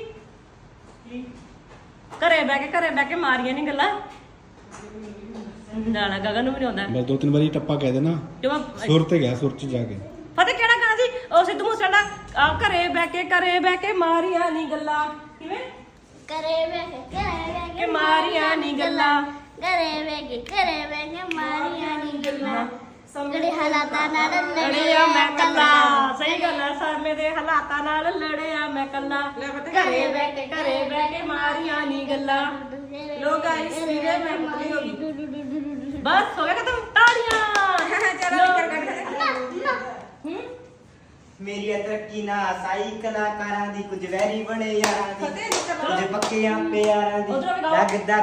ਘਰੇ ਬਹਿ ਕੇ, ਘਰੇ ਬਹਿ ਕੇ ਮਾਰੀਆਂ ਨਹੀਂ ਗੱਲਾਂ? ਨਾ ਨਾ ਗਗਨ ਨੂੰ ਵੀ ਨਹੀਂ ਆਉਂਦਾ ਬਸ ਦੋ ਤਿੰਨ ਵਾਰੀ ਟੱਪਾ ਕਹਿ ਦੇਣਾ। ਜਦੋਂ ਸੁਰ ਤੇ ਗਿਆ ਸੁਰ ਚ ਜਾ ਕੇ। ਫਤਿਹ ਕਿਹੜਾ ਗਾਣਾ ਸੀ? ਉਹ ਸਿੱਧੂ ਮੂਸੇ ਦਾ ਆ ਘਰੇ ਬਹਿ ਕੇ ਘਰੇ ਬਹਿ ਕੇ ਮਾਰੀਆਂ ਨਹੀਂ ਗੱਲਾਂ। ਕਿਵੇਂ? ਕਰੇ ਵੇ ਕਰੇ ਵੇ ਕਿ ਮਾਰੀਆਂ ਨਹੀਂ ਗੱਲਾਂ। ਕਰੇ ਵੇ ਕਰੇ ਵੇ ਮਾਰੀਆਂ ਨਹੀਂ ਗੱਲਾਂ। ਜਿਹੜੇ ਹਾਲਾਤਾਂ ਨਾਲ ਲੜਿਆ ਮੈਂ ਕੱਲਾ ਸਹੀ ਗੱਲ ਹੈ ਸਮੇਂ ਦੇ ਹਾਲਾਤਾਂ ਨਾਲ ਲੜਿਆ ਮੈਂ ਕੱਲਾ ਲੈ ਪਤਾ ਘਰੇ ਬਹਿ ਕੇ ਘਰੇ ਬਹਿ ਕੇ ਮਾਰੀਆਂ ਨਹੀਂ ਗੱਲਾਂ। ਲੋਕ ਗਾਇਸ ਵੀਰੇ ਮੈਂ ਮੁਕਰੀ ਹੋ ਗਈ। ਬਸ ਹੋ ਗਿਆ ਖਤਮ ਤਾੜੀਆਂ। ਚਲੋ ਕਰ ਹੂੰ? ਮੇਰੀ ਤਰੱਕੀ ਨਾ ਸਾਈ ਕਲਾਕਾਰਾਂ ਦੀ ਕੁਝ ਵੈਰੀ ਬਣੇ ਯਾਰਾਂ ਦੀ। ਫਤਿਹ ਜੀ ਕਰਵਾ। ਕੁਝ ਪੱਕਿਆਂ ਪਿਆਰਾਂ ਦੀ। ਉੱਧਰੋਂ ਵੀ ਗਾਓ। ਲੱਗਦਾ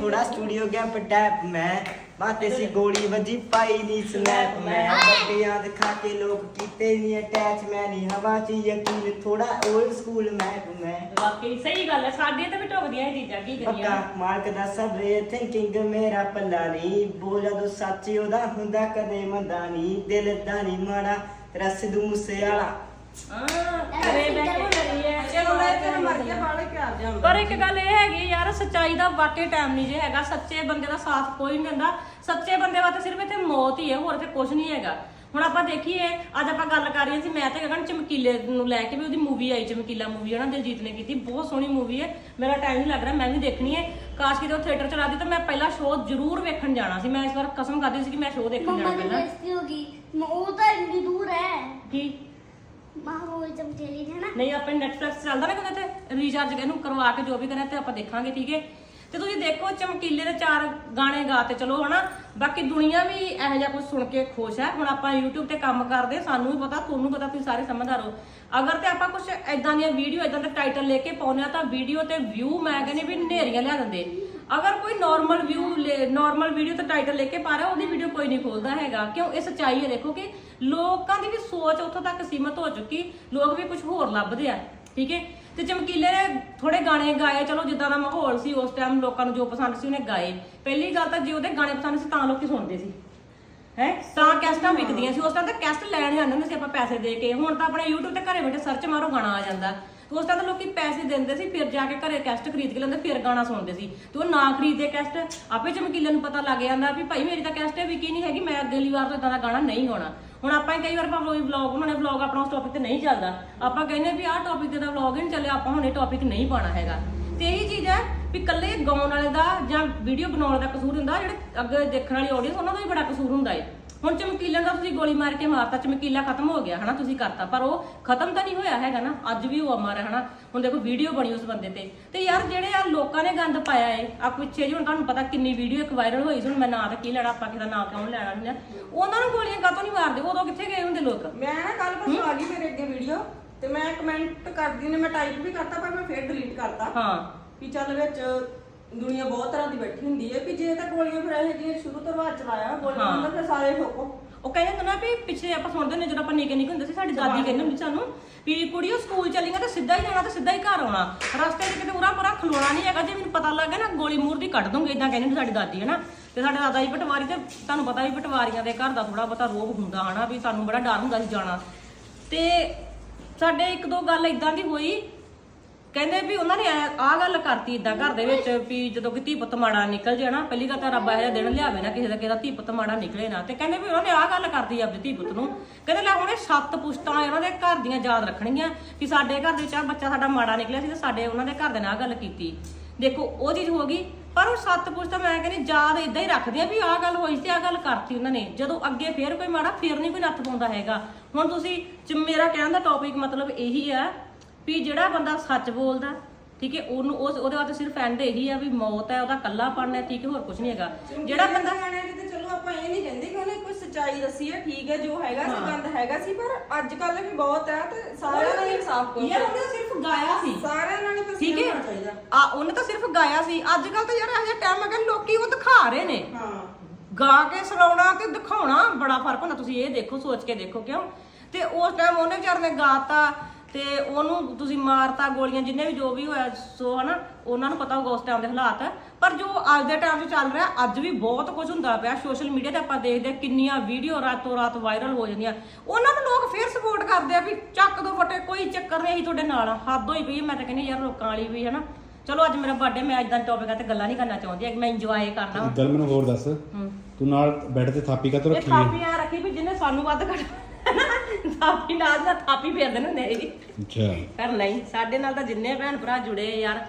ਥੋੜਾ ਸਟੂਡੀਓ ਗਿਆ ਪਟੈਪ ਮੈਂ। ਮਾਤੇ ਸੀ ਗੋਲੀ ਵੱਜੀ ਪਾਈ ਨਹੀਂ ਸਨੈਪ ਮੈਂ ਬੱਟੀਆਂ ਦਿਖਾ ਕੇ ਲੋਕ ਕੀਤੇ ਨਹੀਂ ਅਟੈਚ ਮੈਂ ਨਹੀਂ ਹਵਾ 'ਚ ਯਕੀਨ ਥੋੜਾ 올ਡ ਸਕੂਲ ਮੈਂ ਮੈਂ। ਵਾਕਈ ਸਹੀ ਗੱਲ ਹੈ ਸਾਡੇ ਤੇ ਵੀ ਢੁਕਦੀਆਂ ਇਹ ਚੀਜ਼ਾਂ ਕੀ ਪੱਕਾ ਕਰੀਏ ਮਾਲਕ ਦਾ ਸਬਰੇ ਥਿੰਕਿੰਗ ਮੇਰਾ ਪੱਲਾ ਨਹੀਂ ਬੋਲ ਜਦੋਂ ਸੱਚ ਉਹਦਾ ਹੁੰਦਾ ਕਦੇ ਮੰਦਾ ਨਹੀਂ ਦਿਲ ਦਾ ਨਹੀਂ ਮਾੜਾ ਤੇਰਾ ਸਿੱਧੂ ਮੂਸੇ ਵਾਲਾ ਘਰੇ ਬਹਿ ਕੇ ਕਰੀਏ। ਚਲੋ ਮੈਂ ਤੇਰੇ ਮਰ ਗਿਆ ਬਾਲੇ ਪਿਆਰ ਜਾਂਦਾ ਪਰ ਇੱਕ ਗੱਲ ਇਹ ਹੈਗੀ ਯਾਰ ਸੱਚਾਈ ਦਾ ਵਾਕਈ ਟਾਈਮ ਨਹੀਂ ਜੇ ਹੈਗਾ। ਸੱਚੇ ਬੰਦੇ ਦਾ ਸਾਥ ਕੋਈ ਨਹੀਂ ਦਿੰਦਾ। ਸੱਚੇ ਬੰਦੇ ਵਾਸਤੇ ਸਿਰਫ ਇੱਥੇ ਮੌਤ ਹੀ ਹੈ ਹੋਰ ਤੇ ਕੁਝ ਨਹੀਂ ਹੈਗਾ। ਹੁਣ ਆਪਾਂ ਦੇਖੀਏ ਅੱਜ ਆਪਾਂ ਗੱਲ ਕਰ ਰਹੇ ਸੀ ਮੈਂ ਤੇ ਗਗਨ ਚਮਕੀਲੇ ਨੂੰ ਲੈ ਕੇ ਵੀ ਉਹਦੀ ਮੂਵੀ ਆਈ ਚਮਕੀਲਾ ਮੂਵੀ ਹੈ ਨਾ ਦਿਲਜੀਤ ਨੇ ਕੀਤੀ। ਬਹੁਤ ਸੋਹਣੀ ਮੂਵੀ ਹੈ। ਮੇਰਾ ਟਾਈਮ ਨਹੀਂ ਲੱਗ ਰਿਹਾ ਮੈਂ ਵੀ ਦੇਖਣੀ ਹੈ। ਕਾਸ਼ ਕਿਤੇ ਉਹ ਥੀਏਟਰ ਚ ਲਾਦੀ ਤਾਂ ਮੈਂ ਪਹਿਲਾ ਸ਼ੋਅ ਜ਼ਰੂਰ ਵੇਖਣ ਜਾਣਾ ਸੀ। ਮੈਂ ਇਸ ਵਾਰ ਕਸਮ ਖਾਦੀ ਸੀ ਕਿ ਮੈਂ ਸ਼ੋਅ ਦੇਖਣ ਮੰਮਾ ਜਾਣਾ ਦੀ ਪਹਿਲਾਂ। ਬੇਇੱਜ਼ਤੀ ਹੋ ਗਈ ਮ- ਉਹ ਤਾਂ ਇੰਨੀ ਦੂਰ ਹੈ। ਕੀ? ਮਾਹੌਲ ਚਮਚੇਲੀ ਹੈ ਨਾ ਨਹੀਂ, ਆਪਣੇ ਨੈਟਫਲਿਕਸ ਚੱਲਦਾ ਨਾ ਕਹਿੰਦੇ ਤੇ ਰੀਚਾਰਜ ਇਹਨੂੰ ਕਰਵਾ ਕੇ ਜੋ ਵੀ ਕਰੇ ਤੇ ਆਪਾਂ ਦੇਖਾਂਗੇ ਠੀਕ। ਹੈ ਤੇ ਤੁਸੀਂ ਦੇਖੋ ਚਮਕੀਲੇ ਦੇ ਚਾਰ ਗਾਣੇ ਗਾ ਤੇ ਚਲੋ ਹਨਾ। ਬਾਕੀ ਦੁਨੀਆ ਵੀ ਇਹੋ ਜਿਹਾ ਕੁਝ ਸੁਣ ਕੇ ਖੁਸ਼ ਹੈ। ਹੁਣ ਆਪਾਂ YouTube ਤੇ ਕੰਮ ਕਰਦੇ, ਸਾਨੂੰ ਵੀ ਪਤਾ, ਤੁਹਾਨੂੰ ਪਤਾ, ਤੁਸੀਂ ਸਾਰੇ ਸਮਝਦਾਰ ਹੋ। ਅਗਰ ਤੇ ਆਪਾਂ ਕੁਝ ਐਦਾਂ ਦੀਆਂ ਵੀਡੀਓ ਐਦਾਂ ਦੇ ਟਾਈਟਲ ਲੈ ਕੇ ਪਾਉਂਦੇ ਆ ਤਾਂ ਵੀਡੀਓ ਤੇ ਵਿਊ ਮੈਂ ਕਹਿੰਦੀ ਵੀ ਨੇਰੀਆਂ ਲਿਆ ਦਿੰਦੇ। ਅਗਰ ਕੋਈ ਨਾਰਮਲ ਵਿਊ ਨਾਰਮਲ ਵੀਡੀਓ ਤੇ ਟਾਈਟਲ ਲੈ ਕੇ ਪਾ ਰਿਹਾ, ਉਹਦੀ ਵੀਡੀਓ ਕੋਈ ਨਹੀਂ ਖੋਲਦਾ ਹੈਗਾ। ਕਿਉਂ? ਇਹ ਸੱਚਾਈ ਹੈ। ਦੇਖੋ ਕਿ ਲੋਕਾਂ ਦੀ ਵੀ ਸੋਚ ਉੱਥੋਂ ਤੱਕ ਸੀਮਤ ਹੋ ਚੁੱਕੀ। ਲੋਕ ਵੀ ਕੁਝ ਹੋਰ ਲੱਭਦੇ ਆ, ਠੀਕ ਹੈ? ਤੇ ਚਮਕੀਲੇ ਨੇ ਥੋੜੇ ਗਾਣੇ ਗਾਏ। ਚਲੋ, ਜਿੱਦਾਂ ਦਾ ਮਾਹੌਲ ਸੀ, ਉਸ ਟਾਈਮ ਲੋਕਾਂ ਨੂੰ ਜੋ ਪਸੰਦ ਸੀ, ਉਹਨੇ ਗਾਏ। ਪਹਿਲੀ ਗੱਲ ਤਾਂ ਜੇ ਉਹਦੇ ਗਾਣੇ ਪਸੰਦ ਸੀ, ਤਾਂ ਲੋਕੀ ਸੁਣਦੇ ਸੀ। ਹੈ? ਤਾਂ ਕੈਸਟਾਂ ਵਿਕਦੀਆਂ ਸੀ। ਉਸ ਟਾਈਮ ਤਾਂ ਕੈਸਟ ਲੈਣ ਜਾਂਦੇ ਹੁੰਦੇ ਸੀ ਆਪਾਂ ਪੈਸੇ ਦੇ ਕੇ। ਹੁਣ ਤਾਂ ਆਪਣੇ YouTube ਤੇ ਘਰੇ ਬੈਠੇ ਸਰਚ ਮਾਰੋ, ਗਾਣਾ ਆ ਜਾਂਦਾ। ਉਸ ਟਾਈਮ ਤਾਂ ਲੋਕੀ ਪੈਸੇ ਦਿੰਦੇ ਸੀ, ਫਿਰ ਜਾ ਕੇ ਘਰੇ ਕੈਸਟ ਖਰੀਦ ਕੇ ਲੈਂਦੇ ਫਿਰ ਗਾਣਾ ਸੁਣਦੇ ਸੀ। ਤੇ ਉਹ ਨਾ ਖਰੀਦਦੇ ਕੈਸਟ ਆਪੇ ਚਮਕੀਲੇ ਨੂੰ ਪਤਾ ਲੱਗ ਜਾਂਦਾ ਵੀ ਭਾਈ ਮੇਰੀ ਤਾਂ ਕੈਸਟ ਵੀ ਕੀ ਨਹੀਂ ਹੈਗੀ, ਮੈਂ ਅਗਲੀ ਵਾਰ ਤੋਂ ਇਦਾਂ ਦਾ ਗਾਣਾ ਨਹੀਂ ਗਾਉਣਾ। ਹੁਣ ਆਪਾਂ ਕਈ ਵਾਰ ਭਾਵੇਂ ਵਲੌਗ ਬਣਾਉਣੇ ਵਲੌਗ ਆਪਣਾ ਉਸ ਟੌਪਿਕ ਤੇ ਨਹੀਂ ਚੱਲਦਾ। ਆਪਾਂ ਕਹਿੰਦੇ ਵੀ ਆਹ ਟੌਪਿਕ ਤੇ ਤਾਂ ਵਲੌਗ ਹੀ ਨਹੀਂ ਚੱਲਿਆ, ਆਪਾਂ ਹੁਣ ਇਹ ਟੌਪਿਕ ਨਹੀਂ ਪਾਣਾ ਹੈਗਾ। ਤੇ ਇਹੀ ਚੀਜ਼ ਹੈ ਵੀ ਕੱਲੇ ਗਾਉਣ ਵਾਲੇ ਦਾ ਜਾਂ ਵੀਡੀਓ ਬਣਾਉਣ ਦਾ ਕਸੂਰ ਹੁੰਦਾ, ਜਿਹੜੇ ਅੱਗੇ ਦੇਖਣ ਵਾਲੀ ਆਡੀਅנס ਉਹਨਾਂ ਦਾ ਵੀ ਬੜਾ ਕਸੂਰ ਹੁੰਦਾ ਏ। ਹੁਣ ਚਮਕੀਲਾ ਦਾ ਤੁਸੀਂ ਗੋਲੀ ਮਾਰ ਕੇ ਮਾਰਤਾ ਚਮਕੀਲਾ ਖਤਮ ਹੋ ਗਿਆ ਹਨਾ ਤੁਸੀਂ ਕਰਤਾ ਪਰ ਉਹ ਖਤਮ ਤਾਂ ਨਹੀਂ ਹੋਇਆ ਹੈਗਾ ਨਾ ਅੱਜ ਵੀ ਉਹ ਅਮਰ ਹੈ ਹਨਾ। ਹੁਣ ਦੇਖੋ ਵੀਡੀਓ ਬਣੀ ਉਸ ਬੰਦੇ ਤੇ। ਤੇ ਯਾਰ ਜਿਹੜੇ ਆ ਲੋਕਾਂ ਨੇ ਗੰਦ ਪਾਇਆ ਏ ਆ ਪਿੱਛੇ ਜੀ ਹੁਣ ਤੁਹਾਨੂੰ ਪਤਾ ਕਿੰਨੀ ਵੀਡੀਓ ਇੱਕ ਵਾਇਰਲ ਹੋਈ ਸੀ ਹੁਣ ਮੈਂ ਨਾਂ ਤਾਂ ਕੀ ਲੈਣਾ ਆਪਾਂ ਕਿਹਦਾ ਨਾਂ ਕਿਉਂ ਲੈਣਾ ਨਹੀਂ ਉਹਨਾਂ ਨੂੰ ਗੋਲੀਆਂ ਕਾਤੋਂ ਨਹੀਂ ਮਾਰਦੇ ਉਦੋਂ ਕਿੱਥੇ ਗਏ ਹੁੰਦੇ ਲੋਕ? ਮੈਂ ਨਾ ਕੱਲ ਪਰਸੋਂ ਆ ਗਈ ਮੇਰੇ ਅੱਗੇ ਵੀਡੀਓ ਤੇ ਮੈਂ ਕਮੈਂਟ ਕਰਦੀ ਨੇ ਮੈਂ ਟਾਈਪ ਵੀ ਕਰਤਾ ਪਰ ਮੈਂ ਫੇਰ ਡਿਲੀਟ ਕਰਤਾ। ਹਾਂ। ਵੀ ਚੱਲ ਵਿੱਚ ਦੁਨੀਆ ਬਹੁਤ ਤਰ੍ਹਾਂ ਦੀ ਬੈਠੀ ਹੁੰਦੀ ਹੈ ਵੀ ਜੇ ਤਾਂ ਗੋਲੀਆਂ ਫਿਰ ਇਹ ਜਿਹੀਆਂ ਸ਼ੁਰੂ ਤੋਂ ਬਾਅਦ ਚਲਾਇਆ ਗੋਲੀਆਂ ਹਾਂ। ਅੰਦਰ ਫਿਰ ਸਾਰੇ ਠੋਕੋ। ਉਹ ਕਹਿੰਦੇ ਹੁੰਦੇ ਨਾ ਵੀ ਪਿੱਛੇ ਆਪਾਂ ਸੁਣਦੇ ਹੁੰਦੇ ਜਦੋਂ ਆਪਾਂ ਨਿੱਕੇ ਨਿੱਕੇ ਹੁੰਦੇ ਸੀ ਸਾਡੀ ਦਾਦੀ ਕਹਿੰਦੀ ਹੁੰਦੀ ਸਾਨੂੰ ਵੀ ਕੁੜੀਓ ਸਕੂਲ ਚੱਲੀਆਂ ਤਾਂ ਸਿੱਧਾ ਹੀ ਜਾਣਾ ਤੇ ਸਿੱਧਾ ਹੀ ਘਰ ਆਉਣਾ। ਰਸਤੇ 'ਚ ਕਿਤੇ ਉਰਾ ਪਰਾ ਖਲੋਣਾ ਨਹੀਂ ਹੈਗਾ ਜੇ ਮੈਨੂੰ ਪਤਾ ਲੱਗ ਗਿਆ ਨਾ ਗੋਲੀ ਮੂਰ ਦੀ ਕੱਢ ਦੂੰਗੀ ਇਦਾਂ ਕਹਿੰਦੀ ਹੁੰਦੀ ਸਾਡੀ ਦਾਦੀ ਹੈ ਨਾ ਤੇ ਸਾਡੇ ਦਾਦਾ ਜੀ ਪਟਵਾਰੀ ਤੇ ਤੁਹਾਨੂੰ ਪਤਾ ਵੀ ਪਟਵਾਰੀਆਂ ਦੇ ਘਰ ਦਾ ਥੋੜਾ ਬਹੁਤਾ ਰੋਗ ਹੁੰਦਾ ਹਨਾ? ਵੀ ਸਾਨੂੰ ਬੜਾ ਡਰ ਹੁੰਦਾ ਸੀ ਜਾਣਾ। ਤੇ ਸਾਡੇ ਇੱਕ ਦੋ ਗੱਲ ਇਦਾਂ ਦੀ ਹੋਈ ਕਹਿੰਦੇ ਵੀ ਉਹਨਾਂ ਨੇ ਆਹ ਗੱਲ ਕਰਤੀ ਇਦਾਂ ਘਰ ਦੇ ਵਿੱਚ ਵੀ ਜਦੋਂ ਕਿ ਧੀ ਪੁੱਤ ਮਾੜਾ ਨਿਕਲ ਜੇ ਨਾ, ਪਹਿਲੀ ਗੱਲ ਤਾਂ ਰੱਬ ਇਹੋ ਜਿਹਾ ਦਿਨ ਲਿਆਵੇ ਨਾ ਕਿਸੇ ਦਾ ਕਿਸੇ ਦਾ ਧੀ ਪੁੱਤ ਮਾੜਾ ਨਿਕਲੇ ਨਾ। ਤੇ ਕਹਿੰਦੇ ਵੀ ਉਹਨਾਂ ਨੇ ਆਹ ਗੱਲ ਕਰਤੀ ਆਪਣੀ ਧੀ ਪੁੱਤ ਨੂੰ। ਕਹਿੰਦੇ ਲੈ ਹੁਣੇ ਸੱਤ ਪੁਸ਼ਤਾਂ ਉਹਨਾਂ ਦੇ ਘਰ ਦੀਆਂ ਯਾਦ ਰੱਖਣਗੀਆਂ ਕਿ ਸਾਡੇ ਘਰ ਦੇ ਵਿੱਚ ਆਹ ਬੱਚਾ ਸਾਡਾ ਮਾੜਾ ਨਿਕਲਿਆ ਸੀ ਤੇ ਸਾਡੇ ਉਹਨਾਂ ਦੇ ਘਰ ਦੇ ਨਾਲ ਆਹ ਗੱਲ ਕੀਤੀ। ਦੇਖੋ, ਉਹ ਚੀਜ਼ ਹੋ ਗਈ, ਪਰ ਉਹ ਸੱਤ ਪੁਸ਼ਤਾਂ ਮੈਂ ਕਹਿੰਦੀ ਯਾਦ ਇਦਾਂ ਹੀ ਰੱਖਦੀਆਂ ਵੀ ਆਹ ਗੱਲ ਹੋਈ ਸੀ, ਆਹ ਗੱਲ ਕਰਤੀ ਉਹਨਾਂ ਨੇ। ਜਦੋਂ ਅੱਗੇ ਫੇਰ ਕੋਈ ਮਾੜਾ, ਫੇਰ ਨਹੀਂ ਕੋਈ ਨੱਥ ਪਾਉਂਦਾ ਹੈਗਾ। ਹੁਣ ਤੁਸੀਂ ਚ- ਮੇਰਾ ਕਹਿਣ ਦਾ ਟੌਪਿਕ ਮਤਲਬ ਇਹੀ ਆ ਵੀ ਜਿਹੜਾ ਬੰਦਾ ਸੱਚ ਬੋਲਦਾ ਠੀਕ ਹੈ ਉਹਨੂੰ ਉਸ ਉਹਦੇ ਵਾਸਤੇ ਸਿਰਫ ਐਂਡ ਇਹੀ ਆ ਵੀ ਮੌਤ ਹੈ ਉਹਦਾ ਕੱਲਾਪਣ ਹੈ ਠੀਕ ਹੈ ਹੋਰ ਕੁਝ ਨਹੀਂ ਹੈਗਾ। ਜਿਹੜਾ ਬੰਦਾ ਗਾਣਿਆਂ 'ਚ ਤੇ ਚਲੋ ਆਪਾਂ ਇਹ ਨਹੀਂ ਕਹਿੰਦੇ ਕਿ ਉਹਨੇ ਕੋਈ ਸੱਚਾਈ ਦੱਸੀ ਹੈ ਠੀਕ ਹੈ ਜੋ ਹੈਗਾ ਸੀ ਗੰਦ ਹੈਗਾ ਸੀ ਪਰ ਅੱਜ ਕੱਲ ਵੀ ਬਹੁਤ ਹੈ ਤੇ ਸਾਰਿਆਂ ਨਾਲ ਇਨਸਾਫ ਕਰੋ ਯਾਰ ਉਹਨੇ ਸਿਰਫ ਗਾਇਆ ਸੀ। ਸਾਰਿਆਂ ਨਾਲ ਹੀ ਠੀਕ ਹੈ। ਆ ਉਹਨੇ ਤਾਂ ਸਿਰਫ ਗਾਇਆ ਸੀ। ਅੱਜ ਕੱਲ ਤਾਂ ਯਾਰ ਇਹੋ ਜਿਹਾ ਟਾਈਮ ਹੈਗਾ ਲੋਕੀ ਉਹ ਦਿਖਾ ਰਹੇ ਨੇ। ਹਾਂ। ਗਾ ਕੇ ਸੁਣਾਉਣਾ ਤੇ ਦਿਖਾਉਣਾ ਬੜਾ ਫ਼ਰਕ ਹੁੰਦਾ। ਤੁਸੀਂ ਇਹ ਦੇਖੋ ਸੋਚ ਕੇ ਦੇਖੋ ਕਿਉਂ? ਤੇ ਉਸ ਟਾਈਮ ਉਹਨੇ ਵਿਚਾਰ ਨੇ ਗਾਤਾ। ਤੇ ਉਹਨੂੰ ਤੁਸੀਂ ਮਾਰਤਾ ਗੋਲੀਆਂ ਜਿੰਨੇ ਵੀ ਜੋ ਵੀ ਹੋਇਆ ਸੋ ਹਨਾ ਉਹਨਾਂ ਨੂੰ ਪਤਾ ਹੋਊਗਾ ਉਸ ਟਾਈਮ ਦੇ ਹਾਲਾਤ। ਪਰ ਜੋ ਅੱਜ ਦੇ ਟਾਈਮ 'ਚ ਚੱਲ ਰਿਹਾ ਅੱਜ ਵੀ ਬਹੁਤ ਕੁਝ ਹੁੰਦਾ ਪਿਆ ਸੋਸ਼ਲ ਮੀਡੀਆ ਤੇ ਆਪਾਂ ਦੇਖਦੇ ਕਿੰਨੀਆਂ ਵੀਡੀਓ ਰਾਤੋਂ ਰਾਤ ਵਾਇਰਲ ਹੋ ਜਾਂਦੀਆਂ। ਉਹਨਾਂ ਨੂੰ ਲੋਕ ਫੇਰ ਸਪੋਰਟ ਕਰਦੇ ਆ ਵੀ ਚੱਕ ਦੋ ਫਟੇ ਕੋਈ ਚੱਕਰ ਨਹੀਂ ਅਸੀਂ ਤੁਹਾਡੇ ਨਾਲ ਆ। ਹੱਦ ਹੋਈ ਪਈ ਮੈਂ ਤਾਂ ਕਹਿੰਦੀ ਯਾਰ ਲੋਕਾਂ ਵਾਲੀ ਵੀ ਹਨਾ। ਚਲੋ ਅੱਜ ਮੇਰਾ ਬਰਥਡੇ ਮੈਂ ਇਦਾਂ ਟੌਪਿਕਾਂ ਤੇ ਗੱਲਾਂ ਨਹੀਂ ਕਰਨਾ ਚਾਹੁੰਦੀ ਮੈਂ ਇੰਜੋਏ ਕਰਨਾ ਗੱਲ ਮੈਨੂੰ ਹੋਰ ਦੱਸ। ਤੂੰ ਨਾਲ ਬੈੱਡ ਤੇ ਥਾਪੀ ਕਾ ਇਹ ਰੱਖੀ ਹੈ? ਥਾਪੀਆਂ ਰੱਖੀ ਵੀ ਜਿਹਨੇ ਸਾਨੂੰ ਵੱਧ ਘੱਟ ਥਾਪੀ ਨਾਲ ਦਾ ਥਾਪੀ ਫੇਰਦੇ ਨੇ ਹੁੰਦੇ ਸੀ। ਅੱਛਾ। ਪਰ ਨਹੀਂ ਸਾਡੇ ਨਾਲ ਤਾਂ ਜਿੰਨੇ ਭੈਣ ਭਰਾ ਜੁੜੇ ਆ ਯਾਰ